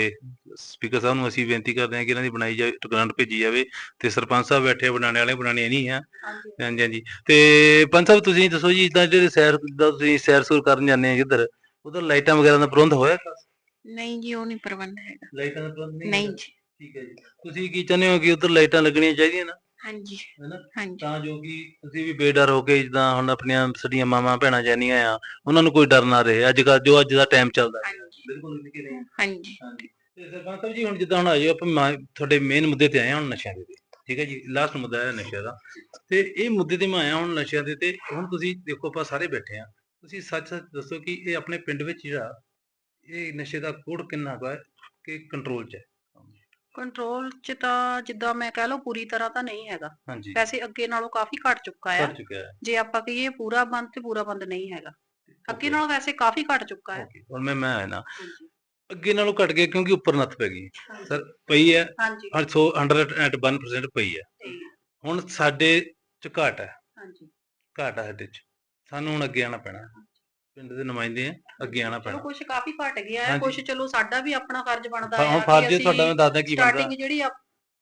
ਸਪੀਕਰ ਸਾਹਿਬ ਨੂੰ ਅਸੀਂ ਬੇਨਤੀ ਕਰਦੇ ਹਾਂ ਕਿ ਇਹਨਾਂ ਦੀ ਬਣਾਈ ਜਾਵੇ ਗ੍ਰਾਂਟ ਭੇਜੀ ਜਾਵੇ ਤੇ ਸਰਪੰਚ ਸਾਹਿਬ ਬੈਠੇ ਆ, ਬਣਾਉਣੇ ਵਾਲੇ ਬਣਾਉਣੇ ਨਹੀਂ ਆ। ਹਾਂਜੀ। ਹਾਂਜੀ ਤੇ ਪੰਜ ਸਾਹਿਬ ਤੁਸੀਂ ਦੱਸੋ ਜੀ ਇਦਾਂ ਜਿਹੜੇ ਸੈਰ ਦਾ ਤੁਸੀਂ ਸੈਰ ਸੂਰ ਕਰਨ ਜਾਂਦੇ ਆ ਜਿੱਧਰ ਉਧਰ ਲਾਈਟਾਂ ਵਗੈਰਾ ਦਾ ਪ੍ਰਬੰਧ ਹੋਇਆ ਨਹੀਂ ਜੀ ਉਹ ਨਹੀਂ ਪ੍ਰਬੰਧ ਹੈਗਾ। ਲਾਈਟਾਂ ਦਾ ਪ੍ਰਬੰਧ ਨਹੀਂ ਜੀ। ਠੀਕ ਹੈ ਜੀ। ਤੁਸੀਂ ਕੀ ਚਾਹੁੰਦੇ ਹੋ ਕਿ ਉਧਰ ਲਾਈਟਾਂ ਲੱਗਣੀਆਂ ਚਾਹੀਦੀਆਂ ਨਾ? ਹਾਂਜੀ। ਹੈਨਾ? ਹਾਂਜੀ। ਤਾਂ ਜੋ ਕਿ ਤੁਸੀਂ ਵੀ ਬੇਡਰ ਹੋ ਕੇ ਜਿੱਦਾਂ ਹੁਣ ਆਪਣੀਆਂ ਸਾਡੀਆਂ ਮਾਵਾਂ ਭੈਣਾਂ ਜਾਨੀਆਂ ਆ ਉਹਨਾਂ ਨੂੰ ਕੋਈ ਡਰ ਨਾ ਰਹੇ ਅੱਜ ਕੱਲ੍ਹ ਜੋ ਅੱਜ ਦਾ ਟਾਈਮ ਚੱਲਦਾ। ਹੈ ਹਾਂਜੀ। ਬਿਲਕੁਲ ਨਹੀਂ ਹਾਂਜੀ। ਹਾਂਜੀ। ਤੇ ਸਰਪੰਚ ਸਾਹਿਬ ਜੀ ਹੁਣ ਜਿੱਦਾਂ ਹੁਣ ਆਜੋ ਆਪਾਂ ਮਾ- ਤੁਹਾਡੇ ਮੇਨ ਮੁੱਦੇ ਤੇ ਆਏ ਹਾਂ ਹੁਣ ਨਸ਼ਿਆਂ ਦੇ ਤੇ ਠੀਕ ਹੈ ਜੀ ਲਾਸਟ ਮੁੱਦਾ ਹੈ ਨਸ਼ਿਆਂ ਦਾ। ਤੇ ਇਹ ਮੁੱਦੇ ਤੇ ਮੈਂ ਆਇਆ ਹੁਣ ਨਸ਼ਿਆਂ ਦੇ ਤੇ ਹੁਣ ਤੁਸੀਂ ਦੇਖੋ ਆਪਾਂ ਸਾਰੇ ਬੈਠੇ ਆ ਤੁਸੀਂ ਸੱਚ ਸੱਚ ਦੱਸੋ ਕਿ ਇਹ ਆਪਣੇ ਪਿੰਡ ਵਿੱਚ ਜਿਹੜਾ ਇਹ ਨਸ਼ੇ ਦਾ ਕੋੜ ਕਿੰਨਾ ਕੁ ਹੈ ਕਿ ਕੰਟਰੋਲ 'ਚ ਹੈ? ਕੰਟਰੋਲ ਚ ਤਾਂ ਜਿੱਦਾਂ ਮੈਂ ਕਹਿ ਲਓ ਪੂਰੀ ਤਰ੍ਹਾਂ ਤਾਂ ਨਹੀਂ ਹੈਗਾ। ਹਾਂਜੀ। ਵੈਸੇ ਅੱਗੇ ਨਾਲੋਂ ਕਾਫੀ ਘਟ ਚੁੱਕਾ ਚੁੱਕਿਆ ਹੈ। ਜੇ ਆਪਾਂ ਕਹੀਏ ਪੂਰਾ ਬੰਦ ਤੇ ਪੂਰਾ ਬੰਦ ਨਹੀਂ ਹੈਗਾ। ਅੱਗੇ ਨਾਲੋਂ ਵੈਸੇ ਕਾਫੀ ਘਟ ਚੁੱਕਾ ਹੈ। ਹੁਣ ਮੈਂ ਮੈਂ ਆਇਆ ਨਾ। ਅੱਗੇ ਨਾਲੋਂ ਘਟ ਗਿਆ ਕਿਉਂਕਿ ਉੱਪਰ ਨੱਥ ਪੈ ਗਈ। ਸਰ ਪਈ ਹੈ। ਹਾਂਜੀ। 100 101% ਪਈ ਹੈ। ਹੁਣ ਸਾਡੇ ਚ ਘਾਟ ਹੈ। ਹਾਂਜੀ। ਘਾਟ ਹੈ ਸਾਡੇ ਚ। ਸਾਨੂੰ ਹੁਣ ਅੱਗੇ ਆਣਾ ਪੈਣਾ। ਪਿੰਡ ਦੇ ਨੁਮਾਇੰਦੇ ਆ ਅੱਗੇ ਆਣਾ ਪੈਣਾ। ਕੁਝ ਕਾਫੀ ਘਟ ਗਿਆ ਹੈ। ਕੁਝ ਚਲੋ ਸਾਡਾ ਵੀ ਆਪਣਾ ਫਰਜ਼ ਬਣਦਾ ਹਾਂ, ਹੈ ਫਰਜ਼ ਤੁਹਾਡਾ ਮੈਂ ਦੱਸਦਾ ਕੀ ਬਣਦਾ। ਸਟਾਰਟਿੰਗ ਜਿਹੜੀ।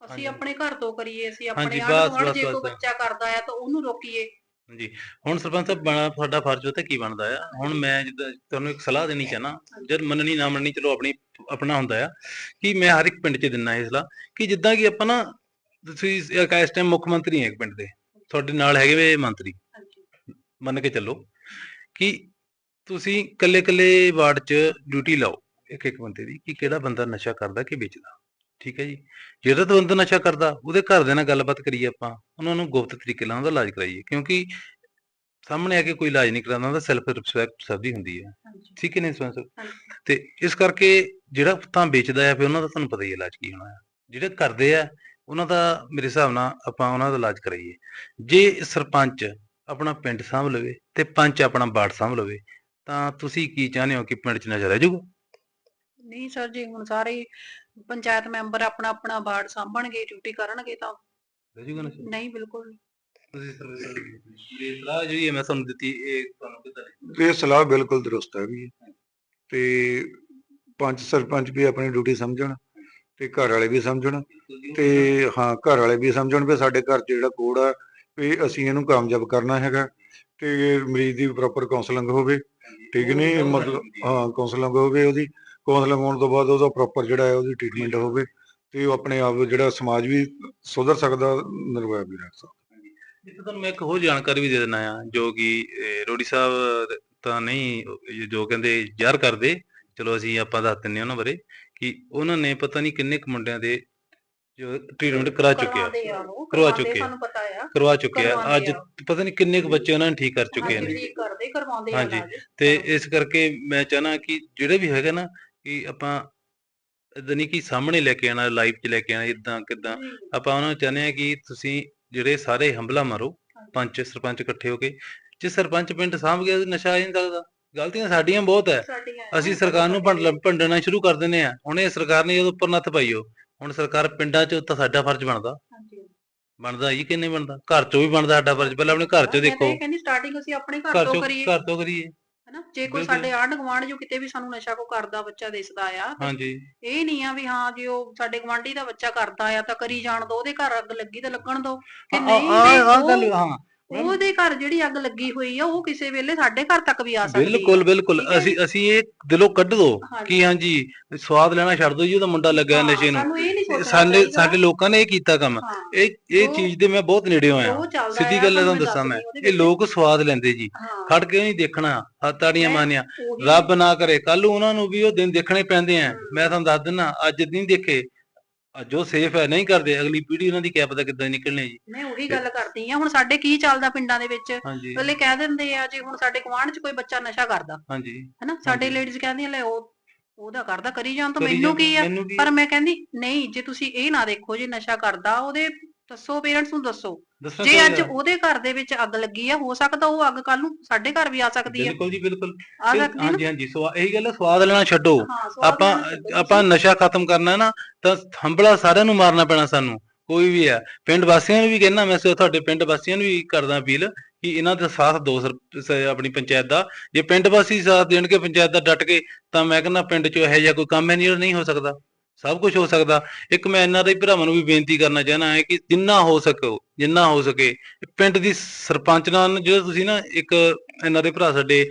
ਅਸੀਂ ਆਪਣੇ ਘਰ ਤੋਂ ਕਰੀਏ ਅਸੀਂ ਆਪਣੇ ਬਸ, ਜੇ ਕੋਈ। ਬੱਚਾ ਕਰਦਾ ਹੈ ਤਾਂ ਉਹਨੂੰ ਰੋਕੀਏ। ਜੀ ਹੁਣ ਸਰਪੰਚ ਸਾਹਿਬ ਬਣਾ ਤੁਹਾਡਾ ਫਰਜ਼ ਉਹ ਤੇ ਕੀ ਬਣਦਾ ਆ? ਹੁਣ ਮੈਂ ਜਿੱਦਾਂ ਤੁਹਾਨੂੰ ਇੱਕ ਸਲਾਹ ਦੇਣੀ ਚਾਹਨਾ ਜਦ ਮੰਨਣੀ ਨਾ ਮੰਨਣੀ ਚਲੋ ਆਪਣੀ ਆਪਣਾ ਹੁੰਦਾ ਆ ਕਿ ਮੈਂ ਹਰ ਇੱਕ ਪਿੰਡ 'ਚ ਦਿੰਨਾ ਇਹ ਸਲਾਹ ਕਿ ਜਿੱਦਾਂ ਕਿ ਆਪਾਂ ਨਾ ਤੁਸੀਂ ਇੱਕ ਇਸ ਟਾਈਮ ਮੁੱਖ ਮੰਤਰੀ ਹੈ ਇੱਕ ਪਿੰਡ ਦੇ ਤੁਹਾਡੇ ਨਾਲ ਹੈਗੇ ਵੇ ਮੰਤਰੀ। ਮੰਨ ਕੇ ਚੱਲੋ ਕਿ ਤੁਸੀਂ ਕੱਲੇ ਕੱਲੇ ਵਾਰਡ 'ਚ ਡਿਊਟੀ ਲਾਓ ਇੱਕ ਇੱਕ ਬੰਦੇ ਦੀ ਕਿ ਕਿਹੜਾ ਬੰਦਾ ਨਸ਼ਾ ਕਰਦਾ ਕਿ ਵੇਚਦਾ ਠੀਕ ਹੈ ਜੀ? ਜਿਹੜਾ ਤਾਂ ਬੰਦਾ ਨਸ਼ਾ ਕਰਦਾ ਉਹਦੇ ਘਰਦਿਆਂ ਨਾਲ ਗੱਲਬਾਤ ਕਰੀਏ ਆਪਾਂ ਉਹਨਾਂ ਨੂੰ ਗੁਪਤ ਤਰੀਕੇ ਨਾਲ ਉਹਦਾ ਇਲਾਜ ਕਰਾਈਏ ਕਿਉਂਕਿ ਸਾਹਮਣੇ ਆ ਕੇ ਕੋਈ ਇਲਾਜ ਨਹੀਂ ਕਰਾਉਂਦਾ ਉਹਦਾ ਸੈਲਫ ਰਿਸਪੈਕਟ ਸਭ ਦੀ ਹੁੰਦੀ ਹੈ। ਠੀਕ ਹੈ ਨਹੀਂ ਹਾਂਜੀ। ਤੇ ਇਸ ਕਰਕੇ ਜਿਹੜਾ ਤਾਂ ਵੇਚਦਾ ਆ ਫਿਰ ਉਹਨਾਂ ਦਾ ਤੁਹਾਨੂੰ ਪਤਾ ਹੀ ਇਲਾਜ ਕੀ ਹੋਣਾ ਹੈ ਜਿਹੜੇ ਕਰਦੇ ਆ ਉਹਨਾਂ ਦਾ ਮੇਰੇ ਹਿਸਾਬ ਨਾਲ ਆਪਾਂ ਉਹਨਾਂ ਦਾ ਇਲਾਜ ਕਰਾਈਏ। ਜੇ ਸਰਪੰਚ ਆਪਣਾ ਪਿੰਡ ਸਾਂਭ ਲਵੇ ਤੇ ਪੰਚ ਆਪਣਾ ਵਾਰਡ ਸਾਂਭ ਲਵੇ ਤਾਂ ਤੁਸੀਂ ਕੀ ਚਾਹੁੰਦੇ ਹੋ ਕਿ ਪਿੰਡ 'ਚ ਨਜ਼ਰ ਰਹਿ ਜਾਊਗਾ ਨਹੀਂ ਸਰ ਜੀ ਹੁਣ ਸਾਰੇ ਹੀ ਪੰਚਾਇਤ ਮੈਂਬਰ ਆਪਣਾ ਆਪਣਾ ਵਾਰਡ ਸਾਂਭਣਗੇ ਡਿਊਟੀ ਕਰਨਗੇ ਤਾਂ। ਰਹਿ ਜਾਊਗਾ ਨਸ਼ਾ ਨਹੀਂ ਬਿਲਕੁਲ ਨਹੀਂ। ਤੁਸੀਂ ਸਰਵੇ ਇਹ ਸਲਾਹ ਜਿਹੜੀ ਹੈ ਮੈਂ ਤੁਹਾਨੂੰ ਦਿੱਤੀ ਇਹ ਤੁਹਾਨੂੰ ਕਿੱਦਾਂ? ਇਹ ਸਲਾਹ ਬਿਲਕੁਲ ਦਰੁਸਤ ਹੈਗੀ ਹੈ ਤੇ ਪੰਚ ਸਰਪੰਚ ਵੀ ਆਪਣੀ ਡਿਊਟੀ ਸਮਝਣ ਤੇ ਘਰ ਵਾਲੇ ਵੀ ਸਮਝਣ ਤੇ ਹਾਂ ਘਰ ਵਾਲੇ ਵੀ ਸਮਝਣ ਵੀ ਸਾਡੇ ਘਰ 'ਚ ਜਿਹੜਾ ਕੋਡ ਆ ਵੀ ਅਸੀਂ ਇਹਨੂੰ ਕਾਮਯਾਬ ਕਰਨਾ ਹੈਗਾ। ਤੇ ਮਰੀਜ਼ ਦੀ ਪ੍ਰੋਪਰ ਕਾਉਂਸਲਿੰਗ ਹੋਵੇ, ਠੀਕ ਨਹੀਂ, ਮਤਲਬ, ਹਾਂ ਕਾਉਂਸਲਿੰਗ ਹੋਵੇ ਉਹਦੀ ਕਾਉਂਸਲਿੰਗ ਹੋਣ ਤੋਂ ਬਾਅਦ ਉਹਦਾ ਪ੍ਰੋਪਰ ਜਿਹੜਾ ਹੈ ਉਹਦੀ ਟ੍ਰੀਟਮੈਂਟ ਹੋਵੇ ਤੇ ਉਹ ਆਪਣੇ ਆਪ ਜਿਹੜਾ ਸਮਾਜ ਵੀ ਸੁਧਰ ਸਕਦਾ ਨਿਰਵੈਰ ਵੀ ਰਹਿ ਸਕਦਾ। ਇੱਕ ਤੁਹਾਨੂੰ ਮੈਂ ਇੱਕ ਹੋਰ ਜਾਣਕਾਰੀ ਵੀ ਦੇ ਦਿੰਦਾ ਆ ਜੋ ਕਿ ਰੋੜੀ ਸਾਹਿਬ ਤਾਂ ਨਹੀਂ ਜੋ ਕਹਿੰਦੇ ਜ਼ਹਿਰ ਕਰਦੇ, ਚਲੋ ਅਸੀਂ ਆਪਾਂ ਦੱਸ ਦਿੰਨੇ ਉਹਨਾਂ ਬਾਰੇ, ਕਿ ਉਹਨਾਂ ਨੇ ਪਤਾ ਨਹੀਂ ਕਿੰਨੇ ਕੁ ਮੁੰਡਿਆਂ ਦੇ ਜੋ ਟ੍ਰੀਟਮੈਂਟ ਕਰਾ ਚੁੱਕੇ ਆ। ਕਰਵਾਉਂਦੇ ਆ ਉਹ ਕਰਵਾ ਕਰਵਾਉਂਦੇ, ਚੁੱਕੇ ਆ। ਸਾਨੂੰ ਪਤਾ ਆ। ਕਰਵਾ ਚੁੱਕੇ ਆ। ਅੱਜ। ਪਤਾ ਨਹੀਂ ਕਿੰਨੇ ਕੁ ਬੱਚੇ ਉਹਨਾਂ ਨੇ ਠੀਕ ਕਰ ਚੁੱਕੇ ਹਾਂਜੀ, ਨੇ ਠੀਕ ਕਰਦੇ ਕਰਵਾਉਂਦੇ ਆ ਹਾਂਜੀ, ਇਲਾਜ। ਤੇ ਇਸ ਕਰਕੇ ਮੈਂ ਚਾਹਨਾ ਕਿ ਜਿਹੜੇ ਵੀ ਹੈਗੇ ਨਾ ਕਿ ਆਪਾਂ ਇਦਾਂ ਨਹੀਂ ਕਿ ਸਾਹਮਣੇ ਲੈ ਕੇ ਆਣਾ ਲਾਈਵ 'ਚ ਲੈ ਕੇ ਆਣਾ ਇਦਾਂ ਕਿਦਾਂ ਆਪਾਂ ਉਹਨਾਂ ਨੂੰ ਚਾਹੁੰਦੇ ਆ ਕਿ ਤੁਸੀਂ ਜਿਹੜੇ ਸਾਰੇ ਹੰਬਲਾ ਮਾਰੋ ਪੰਚ ਸਰਪੰਚ ਇਕੱਠੇ ਹੋ ਕੇ। ਜੇ ਸਰਪੰਚ ਪਿੰਡ ਸਾਂਭ ਗਿਆ ਤਾਂ ਨਸ਼ਾ ਆ ਨਹੀਂ ਸਕਦਾ ਗਲਤੀਆਂ ਸਾਡੀਆਂ ਬਹੁਤ ਹੈ ਸਾਡੀਆਂ ਅਸੀਂ ਸਰਕਾਰ ਨੂੰ ਭੰਡ ਭੰਡਣਾ ਸ਼ੁਰੂ ਕਰ ਦਿੰਦੇ ਆ। ਹੁਣ ਇਹ ਸਰਕਾਰ ਨੇ ਜਦੋਂ ਉੱਪਰ ਨੱਥ ਪਾਈਓ ਹੁਣ ਸਰਕਾਰ ਪਿੰਡਾਂ 'ਚ ਤਾਂ ਸਾਡਾ ਫਰਜ਼ ਬਣਦਾ। ਹਾਂਜੀ। ਬਣਦਾ ਹੀ ਕਿ ਨਹੀਂ ਬਣਦਾ? ਘਰ 'ਚੋਂ ਵੀ ਬਣਦਾ ਸਾਡਾ ਫਰਜ਼। ਪਹਿਲਾਂ ਆਪਣੇ ਘਰ 'ਚ ਦੇਖੋ ਇਹ ਕਹਿੰਦੀ ਸਟਾਰਟਿੰਗ ਅਸੀਂ ਆਪਣੇ ਘਰ ਤੋਂ ਕਰੀਏ। ਘਰ ਤੋਂ ਕਰੀਏ। ਹਨਾ? ਜੇ ਕੋਈ। ਸਾਡੇ ਆਂਢ ਗੁਆਂਢ ਜੋ ਕਿਤੇ ਵੀ ਸਾਨੂੰ ਨਸ਼ਾ ਕੋ ਕਰਦਾ ਬੱਚਾ ਦਿਸਦਾ ਆ ਹਾਂਜੀ। ਇਹ ਨਹੀਂ ਆ ਵੀ ਹਾਂ ਜੇ ਉਹ ਸਾਡੇ ਗਵਾਂਢੀ ਦਾ ਬੱਚਾ ਕਰਦਾ ਆ ਤਾਂ ਕਰੀ ਜਾਣ ਦੋ ਉਹਦੇ ਘਰ ਅੱਗ ਲੱਗੀ ਤਾਂ ਲੱਗਣ ਦੋ। ਆ ਨਹੀਂ ਆ ਵੀ ਆ ਗੱਲ ਹਾਂ। ਉਹਦੇ ਘਰ ਜਿਹੜੀ ਅੱਗ ਲੱਗੀ ਹੋਈ ਆ ਉਹ ਕਿਸੇ ਵੇਲੇ ਸਾਡੇ ਘਰ ਤੱਕ ਵੀ ਆ ਸਕਦੀ ਆ। ਬਿਲਕੁਲ ਬਿਲਕੁਲ। ਹੈ ਅਸੀਂ ਅਸੀਂ ਇਹ ਦਿਲੋਂ ਕੱਢ ਦੋ। ਕਿ ਹਾਂਜੀ। ਸਵਾਦ ਲੈਣਾ ਛੱਡ ਦੋ ਜੀ ਉਹਦਾ ਮੁੰਡਾ ਲੱਗਾ ਹਾਂ, ਨਸ਼ੇ ਨੂੰ। ਸਾਡੇ। ਸਾਡੇ ਲੋਕਾਂ ਨੇ ਇਹ ਕੀਤਾ ਕੰਮ। ਹਾਂ, ਇਹ ਇਹ ਚੀਜ਼ ਦੇ ਮੈਂ ਬਹੁਤ ਨੇੜੇ ਚੱਲਦਾ ਸਿੱਧੀ ਗੱਲ ਤੁਹਾਨੂੰ ਦੱਸਾਂ ਮੈਂ। ਇਹ। ਲੋਕ ਸਵਾਦ ਲੈਂਦੇ ਜੀ। ਹਾਂ, ਖੜ ਕੇ ਨਹੀਂ ਦੇਖਣਾ ਹੱਥ ਤਾੜੀਆਂ ਮੈਂ- ਮਾਰਨੀਆਂ। ਉਹੀ- ਰੱਬ ਨਾ ਕਰੇ ਕੱਲ ਨੂੰ ਉਹਨਾਂ ਨੂੰ ਵੀ ਉਹ ਦਿਨ ਦੇਖਣੇ ਪੈਂਦੇ ਆ। ਮੈਂ ਤੁਹਾਨੂੰ ਦੱਸ ਦਿੰਦਾ ਅੱਜ ਨਹੀਂ ਦੇਖੇ। ਉਹ ਸੇਫ ਹੈ ਨਹੀਂ ਕਰਦੇ ਅਗਲੀ ਪੀੜ੍ਹੀ ਉਹਨਾਂ ਦੀ ਕਿਆ ਪਤਾ ਕਿੱਦਾਂ ਨਿਕਲਣੀ ਜੀ। ਮੈਂ ਉਹੀ ਗੱਲ ਕਰਦੀ ਆ ਹੁਣ ਸਾਡੇ ਕੀ ਚੱਲਦਾ ਪਿੰਡਾਂ ਦੇ ਵਿੱਚ? ਹਾਂਜੀ। ਪਹਿਲੇ ਕਹਿ ਦਿੰਦੇ ਆ ਜੇ ਹੁਣ ਸਾਡੇ ਗੁਆਂਢ 'ਚ ਕੋਈ ਬੱਚਾ ਨਸ਼ਾ ਕਰਦਾ ਹਾਂਜੀ। ਹਨਾ? ਸਾਡੇ। ਲੇਡੀਜ਼ ਕਹਿੰਦੀਆਂ ਲੈ ਉਹ ਉਹਦਾ ਕਰਦਾ ਕਰੀ ਜਾਣ ਤਾਂ ਕਰੀ ਮੈਨੂੰ ਕੀ ਆ? ਮੈਨੂੰ ਕੀ ਪਰ ਮੈਂ ਕਹਿੰਦੀ ਨਹੀਂ ਜੇ ਤੁਸੀਂ ਇਹ ਨਾ ਦੇਖੋ ਜੇ ਨਸ਼ਾ ਕਰਦਾ ਉਹਦੇ ਦੱਸੋ ਪੇਰੈਂਟਸ ਨੂੰ ਦੱਸੋ। ਦੱਸਣਾ ਜੇ ਅੱਜ ਚਾਹੀਦਾ। ਉਹਦੇ ਘਰ ਦੇ ਵਿੱਚ ਅੱਗ ਲੱਗੀ ਆ ਹੋ ਸਕਦਾ ਉਹ ਅੱਗ ਕੱਲ ਨੂੰ ਸਾਡੇ ਘਰ ਵੀ ਆ ਸਕਦੀ ਆ। ਬਿਲਕੁਲ ਜੀ ਬਿਲਕੁਲ। ਆ ਸਕਦੀ ਆ ਨਾ। ਹਾਂਜੀ ਹਾਂਜੀ ਸਵਾ ਇਹੀ ਗੱਲ ਹੈ ਸਵਾਦ ਲੈਣਾ ਛੱਡੋ। ਹਾਂ ਸਵਾਦ ਆਪਾਂ ਲੈਣਾ ਛੱਡੋ ਆਪਾਂ ਤੁਸੀਂ। ਨਸ਼ਾ ਖਤਮ ਕਰਨਾ ਹੈ ਨਾ ਤਾਂ ਹੰਬਲਾ ਸਾਰਿਆਂ ਨੂੰ ਮਾਰਨਾ ਪੈਣਾ ਸਾਨੂੰ ਕੋਈ ਵੀ ਹੈ ਪਿੰਡ ਵਾਸੀਆਂ ਨੂੰ ਵੀ ਕਹਿਣਾ ਮੈਂ ਸੋ ਤੁਹਾਡੇ ਪਿੰਡ ਵਾਸੀਆਂ ਨੂੰ ਵੀ ਕਰਦਾ ਅਪੀਲ ਕਿ ਇਹਨਾਂ ਦਾ ਸਾਥ ਦਿਓ ਸਰ- ਸ- ਆਪਣੀ ਪੰਚਾਇਤ ਦਾ। ਜੇ ਪਿੰਡ ਵਾਸੀ ਸਾਥ ਦੇਣਗੇ ਪੰਚਾਇਤ ਦਾ ਡਟ ਕੇ ਤਾਂ ਮੈਂ ਕਹਿੰਦਾ ਪਿੰਡ 'ਚ ਇਹੋ ਜਿਹਾ ਕੋਈ ਕੰਮ ਹੈ ਨਹੀਂ ਜਿਹੜਾ ਨਹੀਂ ਹੋ ਸਕਦਾ। ਸਭ ਕੁਝ ਹੋ ਸਕਦਾ। ਇੱਕ ਮੈਂ ਇਹਨਾਂ ਦੇ ਭਰਾਵਾਂ ਨੂੰ ਵੀ ਬੇਨਤੀ ਕਰਨਾ ਚਾਹਨਾ ਹੈ ਕਿ ਜਿੰਨਾ ਹੋ ਸਕੇ, ਜਿੰਨਾ ਹੋ ਸਕੇ, ਪਿੰਡ ਦੀ ਸਰਪੰਚ ਨਾਲ ਜਿਹੜਾ ਤੁਸੀਂ ਨਾ ਇੱਕ ਇਹਨਾਂ ਦੇ ਭਰਾ ਸਾਡੇ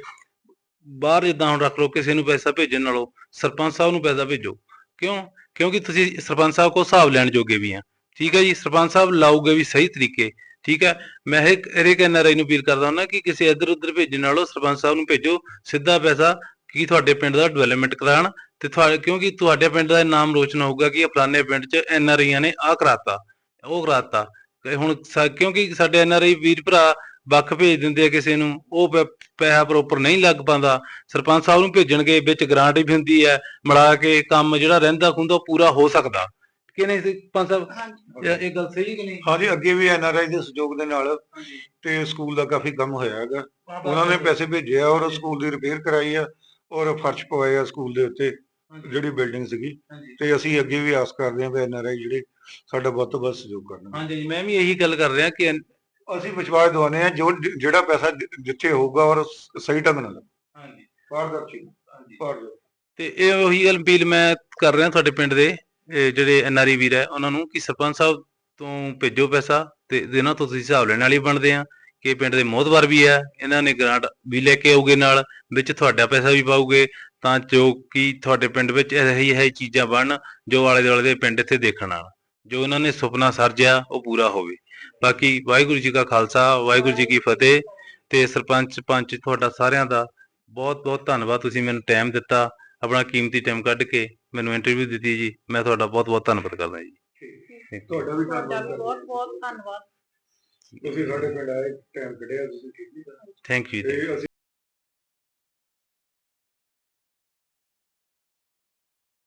ਬਾਹਰ ਜਿੱਦਾਂ ਹੁਣ ਰੱਖ ਲਓ, ਕਿਸੇ ਨੂੰ ਪੈਸਾ ਭੇਜਣ ਨਾਲੋਂ ਸਰਪੰਚ ਸਾਹਿਬ ਨੂੰ ਪੈਸਾ ਭੇਜੋ। ਕਿਉਂ? ਕਿਉਂਕਿ ਤੁਸੀਂ ਸਰਪੰਚ ਸਾਹਿਬ ਕੋਲ ਹਿਸਾਬ ਲੈਣ ਜੋਗੇ ਵੀ ਆ। ਠੀਕ ਹੈ ਜੀ? ਸਰਪੰਚ ਸਾਹਿਬ ਲਾਊਗੇ ਵੀ ਸਹੀ ਤਰੀਕੇ। ਠੀਕ ਹੈ ਮੈਂ ਇਹ ਹਰੇਕ ਐਨਆਰਆਈ ਨੂੰ ਅਪੀਲ ਕਰਦਾ ਹੁੰਦਾ ਕਿ ਕਿਸੇ ਇੱਧਰ ਉੱਧਰ ਭੇਜਣ ਨਾਲੋਂ ਸਰਪੰਚ ਸਾਹਿਬ ਨੂੰ ਭੇਜੋ। ਸਿੱਧਾ ਪੈਸਾ ਕੀ ਤੁਹਾਡੇ ਪਿੰਡ ਦਾ ਡਿਵੈਲਪਮੈਂਟ ਕਰਾਉਣ। ਤੇ ਤੁਹਾਡੇ ਕਿਉਂਕਿ ਤੁਹਾਡੇ ਪਿੰਡ ਦਾ ਨਾਮ ਰੋਸ਼ਨ ਹੋਊਗਾ ਕਿ ਇਹ ਫਲਾਣੇ ਪਿੰਡ 'ਚ ਐਨਆਰਆਈਆਂ ਨੇ ਆਹ ਕਰਾਤਾ ਉਹ ਕਰਾਤਾ। ਹੁਣ ਕਿਉਂਕਿ ਸਾਡੇ ਐਨਆਰਆਈ ਵੀਰ ਭਰਾ ਵੱਖ ਭੇਜ ਦਿੰਦੇ ਆ ਕਿਸੇ ਨੂੰ ਉਹ ਪੈਸਾ ਪ੍ਰੋਪਰ ਨਹੀਂ ਲੱਗ ਪਾਉਂਦਾ। ਸਰਪੰਚ ਸਾਹਿਬ ਨੂੰ ਭੇਜਣਗੇ ਵਿੱਚ ਗ੍ਰਾਂਟ ਵੀ ਹੁੰਦੀ ਹੈ ਮਿਲਾ ਕੇ ਕੰਮ ਜਿਹੜਾ ਰਹਿੰਦਾ ਖੁੰਦਾ ਉਹ ਪੂਰਾ ਹੋ ਸਕਦਾ। ਕਿ ਨਹੀਂ ਸਰਪੰਚ ਸਾਹਿਬ ਇਹ ਗੱਲ ਸਹੀ ਕਿ ਨਹੀਂ? ਹਾਂਜੀ ਅੱਗੇ ਵੀ ਐਨਆਰਆਈ ਦੇ ਸਹਿਯੋਗ ਦੇ ਨਾਲ ਤੇ ਸਕੂਲ ਦਾ ਕਾਫੀ ਕੰਮ ਹੋਇਆ ਹੈਗਾ। ਉਹਨਾਂ ਨੇ ਪੈਸੇ ਭੇਜੇ ਆ ਔਰ ਸਕੂਲ ਦੀ ਰਿਪੇਅਰ ਕਰਾਈ ਆ ਔਰ ਫਰਸ਼ ਪਵਾਏ ਆ ਸਕੂਲ ਦੇ ਉੱਤੇ। ਜਿਹੜੀ ਬਿਲਡਿੰਗ ਸੀਗੀ ਤੇ ਅਸੀਂ ਅੱਗੇ ਵੀ ਆਸ ਕਰਦੇ ਹਾਂ ਵੀ ਐਨਆਰਆਈ ਜਿਹੜੇ ਸਾਡਾ ਵੱਧ ਤੋਂ ਵੱਧ ਸਹਿਯੋਗ ਕਰਨਗੇ ਹਾਂਜੀ ਮੈਂ ਵੀ ਇਹੀ ਗੱਲ ਕਰ ਰਿਹਾ ਕਿ ਅਸੀਂ ਵਿਸ਼ਵਾਸ ਦਿਵਾਉਂਦੇ ਹਾਂ ਜੋ ਜਿਹੜਾ ਪੈਸਾ ਜਿੱਥੇ ਹੋਊਗਾ ਔਰ ਸਹੀ ਢੰਗ ਨਾਲ। ਹਾਂਜੀ। ਪਾਰਦਰਸ਼ੀ ਹਾਂਜੀ। ਪਾਰਦਰਸ਼ੀ ਤੇ ਇਹ ਉਹੀ ਗੱਲ ਅਪੀਲ ਮੈਂ ਕਰ ਰਿਹਾ ਤੁਹਾਡੇ ਪਿੰਡ ਦੇ ਜਿਹੜੇ ਐਨਆਰਈ ਵੀਰ ਹੈ ਉਹਨਾਂ ਨੂੰ ਕਿ ਸਰਪੰਚ ਸਾਹਿਬ ਤੋਂ ਭੇਜੋ ਪੈਸਾ ਤੇ ਇਹਨਾਂ ਤੋਂ ਤੁਸੀਂ ਹਿਸਾਬ ਲੈਣ ਵਾਲੀ ਬਣਦੇ ਆ ਕਿ ਪਿੰਡ ਦੇ ਮੋਹਤਵਾਰ ਵੀ ਆ ਇਹਨਾਂ ਨੇ ਗ੍ਰਾਂਟ ਵੀ ਲੈ ਕੇ ਆਉਗੇ ਨਾਲ ਵਿੱਚ ਤੁਹਾਡਾ ਪੈਸਾ ਵੀ ਪਾਉਗੇ ਤਾਂ ਜੋ ਕਿ ਤੁਹਾਡੇ ਪਿੰਡ ਵਿੱਚ ਇਹੋ ਜਿਹੀ ਚੀਜ਼ਾਂ ਬਣਨ ਜੋ ਆਲੇ ਦੁਆਲੇ ਦੇ ਪਿੰਡ ਇੱਥੇ ਦੇਖਣ ਆਉਣ ਜੋ ਇਹਨਾਂ ਨੇ ਸੁਪਨਾ ਸਰਜਿਆ ਉਹ ਪੂਰਾ ਹੋਵੇ। ਬਾਕੀ ਵਾਹਿਗੁਰੂ ਜੀ ਕਾ ਖਾਲਸਾ ਵਾਹਿਗੁਰੂ ਜੀ ਕੀ ਫਤਿਹ। ਤੇ ਸਰਪੰਚ ਪੰਚ ਤੁਹਾਡਾ ਸਾਰਿਆਂ ਦਾ ਬਹੁਤ ਬਹੁਤ ਧੰਨਵਾਦ। ਤੁਸੀਂ ਮੈਨੂੰ ਟਾਈਮ ਦਿੱਤਾ ਆਪਣਾ ਕੀਮਤੀ ਟਾਈਮ ਕੱਢ ਕੇ ਮੈਨੂੰ ਇੰਟਰਵਿਊ ਦਿੱਤੀ ਜੀ। ਮੈਂ ਤੁਹਾਡਾ ਬਹੁਤ ਬਹੁਤ ਧੰਨਵਾਦ ਕਰਦਾ ਜੀ। ਤੁਹਾਡਾ ਵੀ ਬਹੁਤ ਬਹੁਤ ਧੰਨਵਾਦ। ਤੁਸੀਂ ਸਾਡੇ ਪਿੰਡ ਆਏ ਟਾਈਮ ਕੱਢਿਆ ਤੁਸੀਂ ਠੀਕ ਨਹੀਂ ਥੈਂਕ ਯੂ ਜੀ।